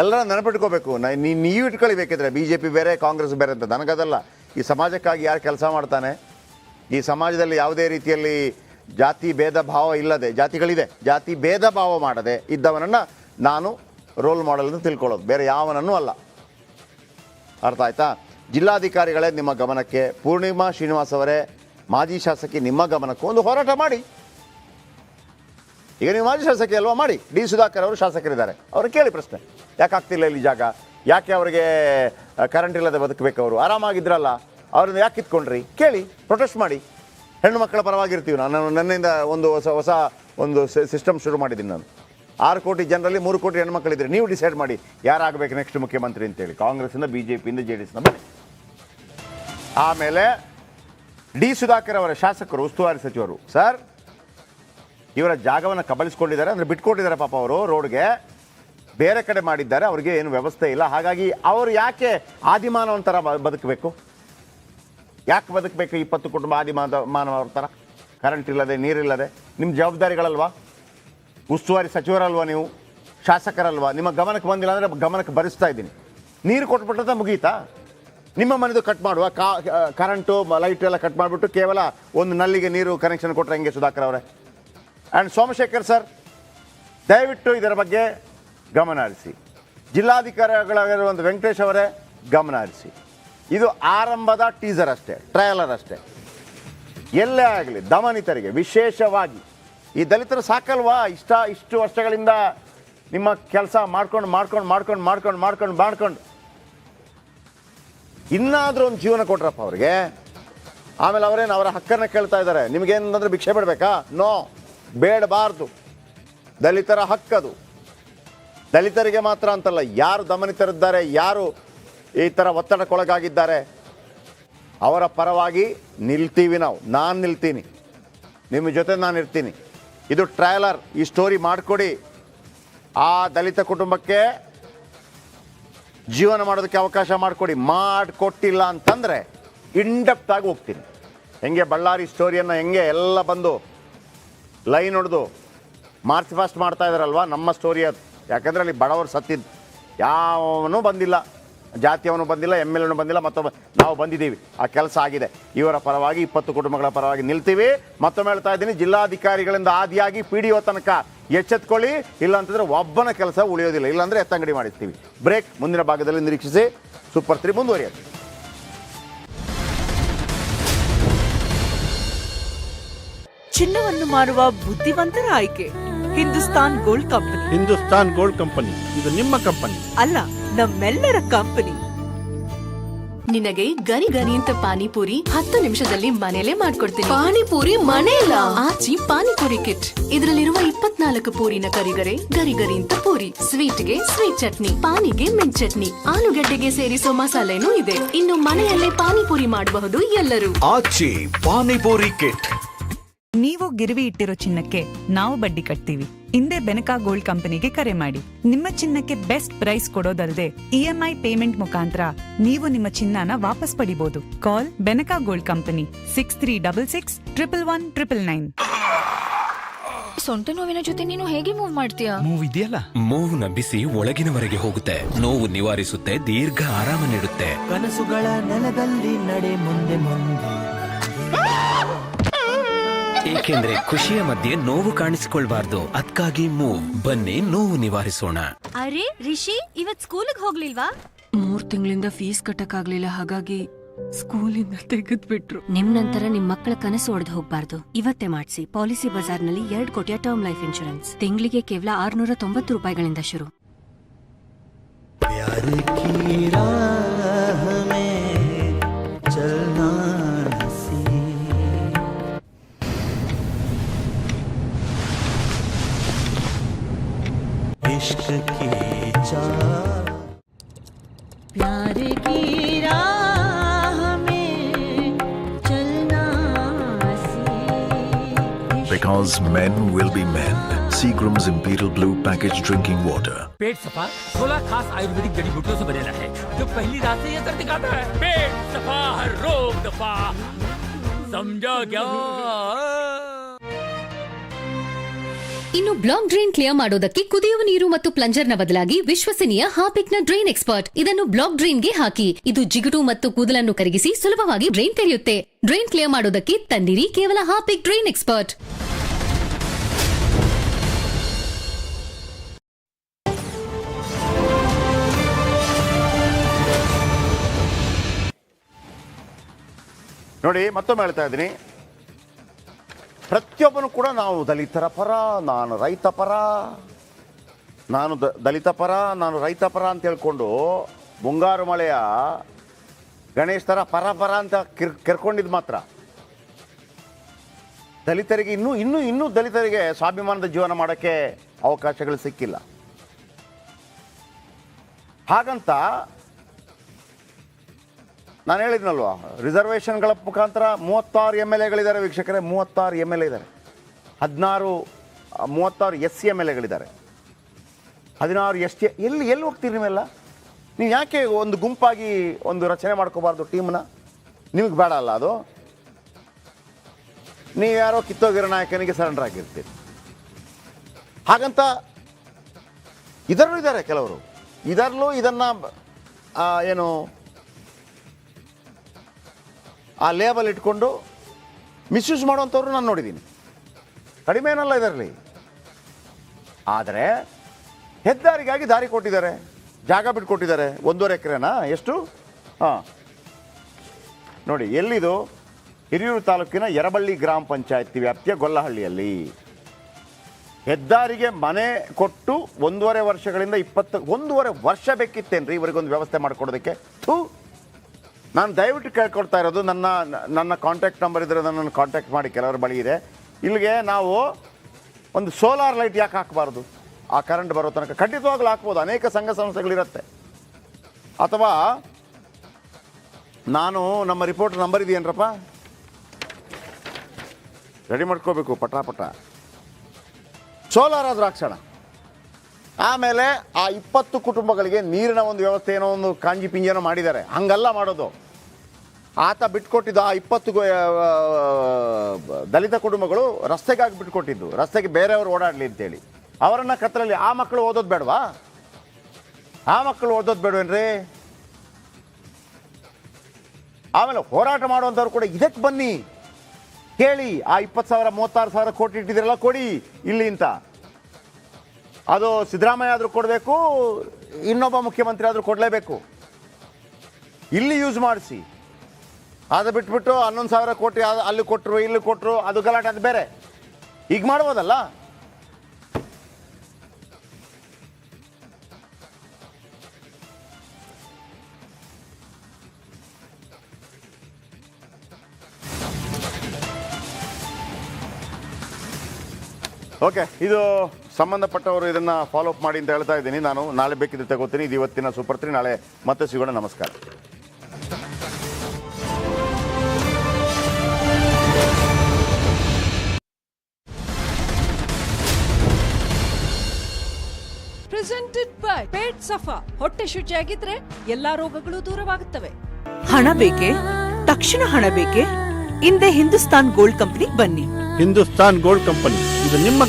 ಎಲ್ಲರ ನೆನಪಿಟ್ಕೋಬೇಕು. ನೀವು ಇಟ್ಕೊಳ್ಳಿ ಬೇಕಿದ್ರೆ ಬಿ ಜೆ ಪಿ ಬೇರೆ, ಕಾಂಗ್ರೆಸ್ ಬೇರೆ ಅಂತ ನನಗದಲ್ಲ. ಈ ಸಮಾಜಕ್ಕಾಗಿ ಯಾರು ಕೆಲಸ ಮಾಡ್ತಾನೆ? ಈ ಸಮಾಜದಲ್ಲಿ ಯಾವುದೇ ರೀತಿಯಲ್ಲಿ ಜಾತಿ ಭೇದ ಭಾವ ಇಲ್ಲದೆ, ಜಾತಿಗಳಿದೆ, ಜಾತಿ ಭೇದ ಭಾವ ಮಾಡದೆ ಇದ್ದವನನ್ನು ನಾನು ರೋಲ್ ಮಾಡಲ್ ಅಂತ ತಿಳ್ಕೊಳ್ಳೋದು. ಬೇರೆ ಯಾವನನ್ನೂ ಅಲ್ಲ. ಅರ್ಥ ಆಯ್ತಾ? ಜಿಲ್ಲಾಧಿಕಾರಿಗಳೇ ನಿಮ್ಮ ಗಮನಕ್ಕೆ, ಪೂರ್ಣಿಮಾ ಶ್ರೀನಿವಾಸ್ ಅವರೇ, ಮಾಜಿ ಶಾಸಕಿ ನಿಮ್ಮ ಗಮನಕ್ಕೂ ಒಂದು ಹೋರಾಟ ಮಾಡಿ. ಈಗ ನೀವು ಮಾಜಿ ಶಾಸಕಿ ಅಲ್ವಾ? ಮಾಡಿ. ಡಿ ಸುಧಾಕರ್ ಅವರು ಶಾಸಕರಿದ್ದಾರೆ. ಅವರು ಕೇಳಿ ಪ್ರಶ್ನೆ. ಯಾಕೆ ಆಗ್ತಿಲ್ಲ ಇಲ್ಲಿ ಜಾಗ? ಯಾಕೆ ಅವರಿಗೆ ಕರೆಂಟ್ ಇಲ್ಲದೆ ಬದುಕಬೇಕು ಅವರು? ಆರಾಮಾಗಿದ್ರಲ್ಲ. ಅವ್ರನ್ನ ಯಾಕೆ ಕಿತ್ಕೊಂಡ್ರಿ? ಕೇಳಿ ಪ್ರೊಟೆಸ್ಟ್ ಮಾಡಿ. ಹೆಣ್ಣು ಮಕ್ಕಳ ಪರವಾಗಿರ್ತೀವಿ ನಾನು. ನನ್ನಿಂದ ಒಂದು ಹೊಸ ಹೊಸ ಒಂದು ಸಿಸ್ಟಮ್ ಶುರು ಮಾಡಿದ್ದೀನಿ ನಾನು. ಆರು ಕೋಟಿ ಜನರಲ್ಲಿ ಮೂರು ಕೋಟಿ ಹೆಣ್ಮಕ್ಳಿದ್ರೆ ನೀವು ಡಿಸೈಡ್ ಮಾಡಿ ಯಾರಾಗಬೇಕು ನೆಕ್ಸ್ಟ್ ಮುಖ್ಯಮಂತ್ರಿ ಅಂತೇಳಿ. ಕಾಂಗ್ರೆಸ್ಸಿಂದ ಬಿ ಜೆ ಪಿಯಿಂದ ಜೆ ಡಿ ಎಸ್ನ ಆಮೇಲೆ ಡಿ ಸುಧಾಕರ್ ಅವರ ಶಾಸಕರು, ಉಸ್ತುವಾರಿ ಸಚಿವರು. ಸರ್, ಇವರ ಜಾಗವನ್ನು ಕಬಳಿಸ್ಕೊಂಡಿದ್ದಾರೆ, ಅಂದರೆ ಬಿಟ್ಕೊಟ್ಟಿದ್ದಾರೆ ಪಾಪ ಅವರು ರೋಡ್ಗೆ. ಬೇರೆ ಕಡೆ ಮಾಡಿದ್ದಾರೆ, ಅವ್ರಿಗೆ ಏನು ವ್ಯವಸ್ಥೆ ಇಲ್ಲ. ಹಾಗಾಗಿ ಅವರು ಯಾಕೆ ಆದಿಮಾನವನ ಥರ ಬದುಕಬೇಕು? ಯಾಕೆ ಬದುಕಬೇಕು ಇಪ್ಪತ್ತು ಕುಟುಂಬ ಆದಿಮಾನ ಮಾನವರ ಥರ ಕರೆಂಟ್ ಇಲ್ಲದೆ, ನೀರಿಲ್ಲದೆ ನಿಮ್ಮ ಜವಾಬ್ದಾರಿಗಳಲ್ವಾ? ಉಸ್ತುವಾರಿ ಸಚಿವರಲ್ವಾ ನೀವು? ಶಾಸಕರಲ್ವಾ? ನಿಮ್ಮ ಗಮನಕ್ಕೆ ಬಂದಿಲ್ಲ ಅಂದರೆ ಗಮನಕ್ಕೆ ಭರಿಸ್ತಾ ಇದ್ದೀನಿ. ನೀರು ಕೊಟ್ಬಿಟ್ರೆ ಮುಗೀತಾ? ನಿಮ್ಮ ಮನೆದು ಕಟ್ ಮಾಡುವ, ಕಾ ಕರೆಂಟು ಲೈಟ್ ಎಲ್ಲ ಕಟ್ ಮಾಡಿಬಿಟ್ಟು ಕೇವಲ ಒಂದು ನಲ್ಲಿಗೆ ನೀರು ಕನೆಕ್ಷನ್ ಕೊಟ್ಟರೆ ಹೆಂಗೆ ಸುಧಾಕರ್ ಅವರೇ? ಆ್ಯಂಡ್ ಸೋಮಶೇಖರ್ ಸರ್ ದಯವಿಟ್ಟು ಇದರ ಬಗ್ಗೆ ಗಮನ ಹರಿಸಿ. ಜಿಲ್ಲಾಧಿಕಾರಿಗಳಾಗಿರುವಂಥ ವೆಂಕಟೇಶ್ ಅವರೇ ಗಮನ ಹರಿಸಿ. ಇದು ಆರಂಭದ ಟೀಸರ್ ಅಷ್ಟೇ ಟ್ರಯಲರ್ ಅಷ್ಟೇ. ಎಲ್ಲೇ ಆಗಲಿ, ದಮನಿತರಿಗೆ ವಿಶೇಷವಾಗಿ ಈ ದಲಿತರು ಸಾಕಲ್ವಾ? ಇಷ್ಟ, ಇಷ್ಟು ವರ್ಷಗಳಿಂದ ನಿಮ್ಮ ಕೆಲಸ ಮಾಡ್ಕೊಂಡು ಮಾಡ್ಕೊಂಡು ಮಾಡ್ಕೊಂಡು ಮಾಡ್ಕೊಂಡು ಮಾಡ್ಕೊಂಡು ಮಾಡ್ಕೊಂಡು. ಇನ್ನಾದರೂ ಒಂದು ಜೀವನ ಕೊಟ್ರಪ್ಪ ಅವ್ರಿಗೆ. ಆಮೇಲೆ ಅವರೇನು ಅವರ ಹಕ್ಕನ್ನು ಕೇಳ್ತಾ ಇದ್ದಾರೆ. ನಿಮಗೇನಂದ್ರೆ ಭಿಕ್ಷೆ ಬಿಡಬೇಕಾ? ನೋ. ಬೇಡಬಾರ್ದು. ದಲಿತರ ಹಕ್ಕದು ದಲಿತರಿಗೆ ಮಾತ್ರ ಅಂತಲ್ಲ, ಯಾರು ದಮನಿತರಿದ್ದಾರೆ, ಯಾರು ಈ ಥರ ಒತ್ತಡಕ್ಕೊಳಗಾಗಿದ್ದಾರೆ, ಅವರ ಪರವಾಗಿ ನಿಲ್ತೀವಿ ನಾವು. ನಾನು ನಿಲ್ತೀನಿ. ನಿಮ್ಮ ಜೊತೆ ನಾನು ಇರ್ತೀನಿ. ಇದು ಟ್ರೈಲರ್. ಈ ಸ್ಟೋರಿ ಮಾಡಿಕೊಡಿ. ಆ ದಲಿತ ಕುಟುಂಬಕ್ಕೆ ಜೀವನ ಮಾಡೋದಕ್ಕೆ ಅವಕಾಶ ಮಾಡಿಕೊಡಿ. ಮಾಡಿಕೊಟ್ಟಿಲ್ಲ ಅಂತಂದರೆ ಇಂಡಪ್ಟ್ ಆಗಿ ಹೋಗ್ತೀನಿ. ಹೆಂಗೆ ಬಳ್ಳಾರಿ ಸ್ಟೋರಿಯನ್ನು ಹೆಂಗೆ ಎಲ್ಲ ಬಂದು ಲೈನ್ ಹೊಡೆದು ಮಾರ್ಚ್ ಫಾಸ್ಟ್ ಮಾಡ್ತಾ ಇದ್ದಾರಲ್ವ ನಮ್ಮ ಸ್ಟೋರಿ ಅದು ಯಾಕಂದರೆ ಅಲ್ಲಿ ಬಡವರು ಸತ್ತಿದ್ದು ಯಾವನೂ ಬಂದಿಲ್ಲ. ಜಾತಿಯವನು ಬಂದಿಲ್ಲ ಎಂ ಎಲ್ ಎನು ಬಂದಿಲ್ಲ ಮತ್ತೊಬ್ಬ ನಾವು ಬಂದಿದ್ದೀವಿ. ಆ ಕೆಲಸ ಆಗಿದೆ. ಇವರ ಪರವಾಗಿ ಇಪ್ಪತ್ತು ಕುಟುಂಬಗಳ ಪರವಾಗಿ ನಿಲ್ತೀವಿ. ಮತ್ತೊಮ್ಮೆ ಹೇಳ್ತಾ ಇದ್ದೀನಿ ಜಿಲ್ಲಾಧಿಕಾರಿಗಳಿಂದ ಆದಿಯಾಗಿ ಪಿ ಡಿ ಒ ತನಕ ಎಚ್ಚೆತ್ಕೊಳ್ಳಿ. ಇಲ್ಲ ಅಂತಂದ್ರೆ ಒಬ್ಬನ ಕೆಲಸ ಉಳಿಯೋದಿಲ್ಲ. ಇಲ್ಲಾಂದ್ರೆ ಎತ್ತಂಗಡಿ ಮಾಡಿರ್ತೀವಿ. ಬ್ರೇಕ್ ಮುಂದಿನ ಭಾಗದಲ್ಲಿ ನಿರೀಕ್ಷಿಸಿ. ಸೂಪರ್ ತ್ರೀ ಮುಂದುವರಿಯುತ್ತೆ ಚಿನ್ನವನ್ನು ಮಾರುವ ಬುದ್ಧಿವಂತರ ಆಯ್ಕೆ. Hindustan gold company. Hindustan gold company. ಇದು ನಿಮ್ಮ ಕಂಪನಿ. ಅಲ್ಲ ನಮ್ಮೆಲ್ಲರ ಕಂಪನಿ ನಿನಗೆ ಗರಿ ಗರಿ ಅಂತ ಪಾನಿಪುರಿ ಹತ್ತು ನಿಮಿಷದಲ್ಲಿ ಮನೇಲೆ ಮಾಡ್ಕೊಡ್ತೀನಿ. ಪಾನಿಪುರಿ ಮನೆಯಲ್ಲ? ಆಚಿ ಪಾನಿಪುರಿ ಕಿಟ್. ಇದರಲ್ಲಿರುವ ಇಪ್ಪತ್ನಾಲ್ಕು ಪೂರಿನ ಕರಿಗರೆ ಗರಿ ಗರಿ ಅಂತ ಪೂರಿ. ಸ್ವೀಟ್ಗೆ ಸ್ವೀಟ್ ಚಟ್ನಿ ಪಾನಿಗೆ ಮಿಂಟ್ ಚಟ್ನಿ. ಆಲೂಗಡ್ಡೆಗೆ ಸೇರಿಸೋ ಮಸಾಲೆನೂ ಇದೆ. ಇನ್ನು ಮನೆಯಲ್ಲೇ ಪಾನಿಪುರಿ ಮಾಡಬಹುದು ಎಲ್ಲರೂ. ಆಚಿ ಪಾನಿಪುರಿ ಕಿಟ್. ನೀವು ಗಿರಿವಿ ಇಟ್ಟಿರೋ ಚಿನ್ನಕ್ಕೆ ನಾವು ಬಡ್ಡಿ ಕಟ್ತೀವಿ. ಹಿಂದೆ ಬೆನಕಾ ಗೋಲ್ಡ್ ಕಂಪನಿಗೆ ಕರೆ ಮಾಡಿ. ನಿಮ್ಮ ಚಿನ್ನಕ್ಕೆ ಬೆಸ್ಟ್ ಪ್ರೈಸ್ ಕೊಡೋದಲ್ಲದೆ ಇಎಂಐ ಪೇಮೆಂಟ್ ಮುಖಾಂತರ ನೀವು ನಿಮ್ಮ ಚಿನ್ನನ ವಾಪಸ್ ಪಡಿಬಹುದು call Benaka gold company six three double six triple one triple nine ಸೊಂಟ ನೋವಿನ ಜೊತೆ ನೀನು ಹೇಗೆ ಮೂವ್ ಮಾಡ್ತೀಯಾ? ಮೂವ್ ಇದೆಯಲ್ಲ? ಮೂವ್ನ ಬಿಸಿ ಒಳಗಿನವರೆಗೆ ಹೋಗುತ್ತೆ. ನೋವು ನಿವಾರಿಸುತ್ತೆ ದೀರ್ಘ ಆರಾಮ ನೀಡುತ್ತೆ. ಕನಸುಗಳ ನೆಲದಲ್ಲಿ ನಡೆ ಮುಂದೆ ಮುಂದೆ. ಏಕೆಂದ್ರೆ ಖುಷಿಯ ಮಧ್ಯೆ ನೋವು ಕಾಣಿಸಿಕೊಳ್ಬಾರ್ದು. ಅದಕ್ಕಾಗಿ ಮೂವ್. ಬನ್ನಿ ನೋವು ನಿವಾರಿಸೋಣ. ಅರೆ ರಿಷಿ ಇವತ್ ಸ್ಕೂಲಿಗೆ ಹೋಗ್ಲಿಲ್ವಾ? ಮೂರ್ ತಿಂಗಳಿಂದ ಫೀಸ್ ಕಟ್ಟಕ್ಕಾಗ್ಲಿಲ್ಲ ಹಾಗಾಗಿ ಸ್ಕೂಲಿಂದ ತೆಗೆದ್ಬಿಟ್ರು. ನಿಮ್ ನಂತರ ನಿಮ್ ಮಕ್ಕಳ ಕನಸು ಒಡೆದು ಹೋಗ್ಬಾರ್ದು. ಇವತ್ತೇ ಮಾಡಿಸಿ. ಪಾಲಿಸಿ ಬಜಾರ್ನಲ್ಲಿ ಎರಡ್ ಕೋಟಿಯ ಟರ್ಮ್ ಲೈಫ್ ಇನ್ಶೂರೆನ್ಸ್. ತಿಂಗಳಿಗೆ ಕೇವಲ ಆರ್ನೂರ ತೊಂಬತ್ತು ರೂಪಾಯಿಗಳಿಂದ ಶುರು. ಪ್ಯಾರ್ ಕೀರಾ ಹಮೇ Because men will be men. Seagram's Imperial Blue Packaged Drinking Water. पेट सफा सोलह खास आयुर्वेदिक जड़ी बूटियों से बनेला है जो पहली रात से ये असर दिखाता है पेट सफा हर रोग दफा समझा क्या ಇನ್ನು ಬ್ಲಾಕ್ ಡ್ರೈನ್ ಕ್ಲಿಯರ್ ಮಾಡೋದಕ್ಕೆ ಕುದಿಯುವ ನೀರು ಮತ್ತು ಪ್ಲಂಜರ್ನ ಬದಲಾಗಿ ವಿಶ್ವಸನೀಯ ಹಾಪಿಕ್ನ ಡ್ರೈನ್ ಎಕ್ಸ್ಪರ್ಟ್ ಇದನ್ನು ಬ್ಲಾಕ್ ಡ್ರೈನ್ಗೆ ಹಾಕಿ ಇದು ಜಿಗುಟು ಮತ್ತು ಕೂದಲನ್ನು ಕರಗಿಸಿ ಸುಲಭವಾಗಿ ಡ್ರೈನ್ ತೆರೆಯುತ್ತೆ ಡ್ರೈನ್ ಕ್ಲಿಯರ್ ಮಾಡೋದಕ್ಕೆ ತಂದಿರಿ ಕೇವಲ ಹಾಪಿಕ್ ಡ್ರೈನ್ ಎಕ್ಸ್ಪರ್ಟ್ ನೋಡಿ, ಮತ್ತೊಮ್ಮೆ ಹೇಳ್ತಾ ಇದ್ದೀನಿ. ಪ್ರತಿಯೊಬ್ಬನು ಕೂಡ ನಾವು ದಲಿತರ ಪರ, ನಾನು ರೈತ ಪರ, ನಾನು ದ, ದಲಿತ ಪರ, ನಾನು ರೈತ ಪರ ಅಂತ ಹೇಳ್ಕೊಂಡು ಮುಂಗಾರು ಮಳೆಯ ಗಣೇಶ್ ಥರ ಪರ ಪರ ಅಂತ ಕಿರ್ ಕೆರ್ಕೊಂಡಿದ್ದು ಮಾತ್ರ. ದಲಿತರಿಗೆ ಇನ್ನೂ ಇನ್ನೂ ಇನ್ನೂ ದಲಿತರಿಗೆ ಸ್ವಾಭಿಮಾನದ ಜೀವನ ಮಾಡೋಕ್ಕೆ ಅವಕಾಶಗಳು ಸಿಕ್ಕಿಲ್ಲ. ಹಾಗಂತ ನಾನು ಹೇಳಿದ್ನಲ್ವಾ ರಿಸರ್ವೇಷನ್ಗಳ ಮುಖಾಂತರ ಮೂವತ್ತಾರು ಎಂ ಎಲ್ ಎಗಳಿದ್ದಾರೆ ವೀಕ್ಷಕರೇ, ಮೂವತ್ತಾರು ಎಂ ಎಲ್ ಎ ಇದ್ದಾರೆ. ಹದಿನಾರು ಮೂವತ್ತಾರು ಎಸ್ ಸಿ ಎಂ ಎಲ್ ಎಗಳಿದ್ದಾರೆ ಹದಿನಾರು ಎಸ್ ಟಿ, ಎಲ್ಲಿ ಎಲ್ಲಿ ಹೋಗ್ತೀರಿ ನೀವೆಲ್ಲ? ನೀವು ಯಾಕೆ ಒಂದು ಗುಂಪಾಗಿ ಒಂದು ರಚನೆ ಮಾಡ್ಕೋಬಾರ್ದು ಟೀಮ್ನ? ನಿಮಗೆ ಬೇಡ ಅಲ್ಲ ಅದು. ನೀವು ಯಾರೋ ಕಿತ್ತೋಗಿರೋ ನಾಯಕನಿಗೆ ಸರೆಂಡರ್ ಆಗಿರ್ತೀರಿ. ಹಾಗಂತ ಇದರಲ್ಲೂ ಇದ್ದಾರೆ ಕೆಲವರು. ಇದರಲ್ಲೂ ಇದನ್ನು ಏನು ಆ ಲೇಬಲ್ ಇಟ್ಕೊಂಡು ಮಿಸ್ಯೂಸ್ ಮಾಡುವಂಥವ್ರು ನಾನು ನೋಡಿದ್ದೀನಿ. ಕಡಿಮೆ ಏನಲ್ಲ ಇದರಲ್ಲಿ. ಆದರೆ ಹೆದ್ದಾರಿಗಾಗಿ ದಾರಿ ಕೊಟ್ಟಿದ್ದಾರೆ. ಜಾಗ ಬಿಟ್ಕೊಟ್ಟಿದ್ದಾರೆ. ಒಂದೂವರೆ ಎಕರೆನಾ? ಎಷ್ಟು? ಹಾಂ. ನೋಡಿ, ಎಲ್ಲಿದು? ಹಿರಿಯೂರು ತಾಲೂಕಿನ ಯರಬಳ್ಳಿ ಗ್ರಾಮ ಪಂಚಾಯತಿ ವ್ಯಾಪ್ತಿಯ ಗೊಲ್ಲಹಳ್ಳಿಯಲ್ಲಿ ಹೆದ್ದಾರಿಗೆ ಮನೆ ಕೊಟ್ಟು ಒಂದೂವರೆ ವರ್ಷಗಳಿಂದ ಇಪ್ಪತ್ತು, ಒಂದೂವರೆ ವರ್ಷ ಬೇಕಿತ್ತೇನ್ರಿ? ಇವರಿಗೊಂದು ವ್ಯವಸ್ಥೆ ಮಾಡಿಕೊಡೋದಕ್ಕೆ. ಥೂ. ನಾನು ದಯವಿಟ್ಟು ಕೇಳ್ಕೊಡ್ತಾ ಇರೋದು, ನನ್ನ ನನ್ನ ಕಾಂಟ್ಯಾಕ್ಟ್ ನಂಬರ್ ಇದ್ರೆ ನನ್ನನ್ನು ಕಾಂಟ್ಯಾಕ್ಟ್ ಮಾಡಿ, ಕೆಲವರ ಬಳಿ ಇದೆ. ಇಲ್ಲಿಗೆ ನಾವು ಒಂದು ಸೋಲಾರ್ ಲೈಟ್ ಯಾಕೆ ಹಾಕಬಾರ್ದು? ಆ ಕರೆಂಟ್ ಬರೋ ತನಕ. ಖಂಡಿತವಾಗ್ಲೂ ಹಾಕ್ಬೋದು. ಅನೇಕ ಸಂಘ ಸಂಸ್ಥೆಗಳಿರುತ್ತೆ. ಅಥವಾ ನಾನು ನಮ್ಮ ರಿಪೋರ್ಟ್ ನಂಬರ್ ಇದೆಯೇನ್ರಪ್ಪ ರೆಡಿ ಮಾಡ್ಕೋಬೇಕು ಪಟ ಸೋಲಾರ್ ಆದ್ರೂ ಹಾಕ್ಸೋಣ. ಆಮೇಲೆ ಆ ಇಪ್ಪತ್ತು ಕುಟುಂಬಗಳಿಗೆ ನೀರಿನ ಒಂದು ವ್ಯವಸ್ಥೆ ಏನೋ ಒಂದು ಕಾಂಜಿ ಪಿಂಜೇನೋ ಮಾಡಿದ್ದಾರೆ. ಹಂಗಲ್ಲ ಮಾಡೋದು. ಆತ ಬಿಟ್ಕೊಟ್ಟಿದ್ದು ಆ ಇಪ್ಪತ್ತು ದಲಿತ ಕುಟುಂಬಗಳು ರಸ್ತೆಗಾಗಿ ಬಿಟ್ಕೊಟ್ಟಿದ್ದು. ರಸ್ತೆಗೆ ಬೇರೆಯವರು ಓಡಾಡಲಿ ಅಂತೇಳಿ. ಅವರನ್ನ ಕತ್ತಲಲ್ಲಿ, ಆ ಮಕ್ಕಳು ಓದೋದು ಬೇಡವಾ? ಆ ಮಕ್ಕಳು ಓದೋದು ಬೇಡವೇನ್ರಿ? ಆಮೇಲೆ ಹೋರಾಟ ಮಾಡುವಂಥವ್ರು ಕೂಡ ಇದಕ್ಕೆ ಬನ್ನಿ. ಕೇಳಿ, ಆ ಇಪ್ಪತ್ತು ಸಾವಿರ, ಮೂವತ್ತಾರು ಸಾವಿರ ಕೋಟಿ ಇಟ್ಟಿದ್ದೀರಲ್ಲ, ಕೊಡಿ, ಇಲ್ಲಿ ಅಂತ. ಅದು ಸಿದ್ದರಾಮಯ್ಯ ಆದರೂ ಕೊಡಬೇಕು, ಇನ್ನೊಬ್ಬ ಮುಖ್ಯಮಂತ್ರಿ ಆದರೂ ಕೊಡಲೇಬೇಕು. ಇಲ್ಲಿ ಯೂಸ್ ಮಾಡಿಸಿ. ಅದು ಬಿಟ್ಬಿಟ್ಟು ಹನ್ನೊಂದು ಸಾವಿರ ಕೋಟಿ ಅಲ್ಲಿ ಕೊಟ್ಟರು ಇಲ್ಲಿ ಕೊಟ್ಟರು ಅದು ಗಲಾಟೆ, ಅದು ಬೇರೆ. ಈಗ ಮಾಡ್ಬೋದಲ್ಲ? ಓಕೆ ಇದು ಸಂಬಂಧಪಟ್ಟವರು ಇದನ್ನು ಫಾಲೋ ಅಪ್ ಮಾಡಿ ಅಂತ ಹೇಳ್ತಾ ಇದ್ದೀನಿ. ನಾನು ನಾಳೆ ಬೇಕಿದ್ರೆ ತಗೋತೀನಿ. ಇದು ಇವತ್ತಿನ ಸೂಪರ್ ತ್ರೀ ನಾಳೆ ಮತ್ತೆ ಸಿಗೋಣ. ನಮಸ್ಕಾರ. ಪ್ರೆಸೆಂಟೆಡ್ ಬೈ ಪೇಟ್ ಸಫಾ ಹೊಟ್ಟೆ ಶುಚಿಯಾಗಿದ್ರೆ ಎಲ್ಲಾ ರೋಗಗಳು ದೂರವಾಗುತ್ತವೆ. ಹಣ ಬೇಕೆ? ತಕ್ಷಣ ಹಣ ಬೇಕೆ? ಹಿಂದೆ ಹಿಂದೂಸ್ತಾನ್ ಗೋಲ್ಡ್ ಕಂಪನಿ ಬನ್ನಿ. ಹಿಂದೂಸ್ತಾನ್ ಗೋಲ್ಡ್ ಕಂಪನಿ ಇದು ನಿಮ್ಮ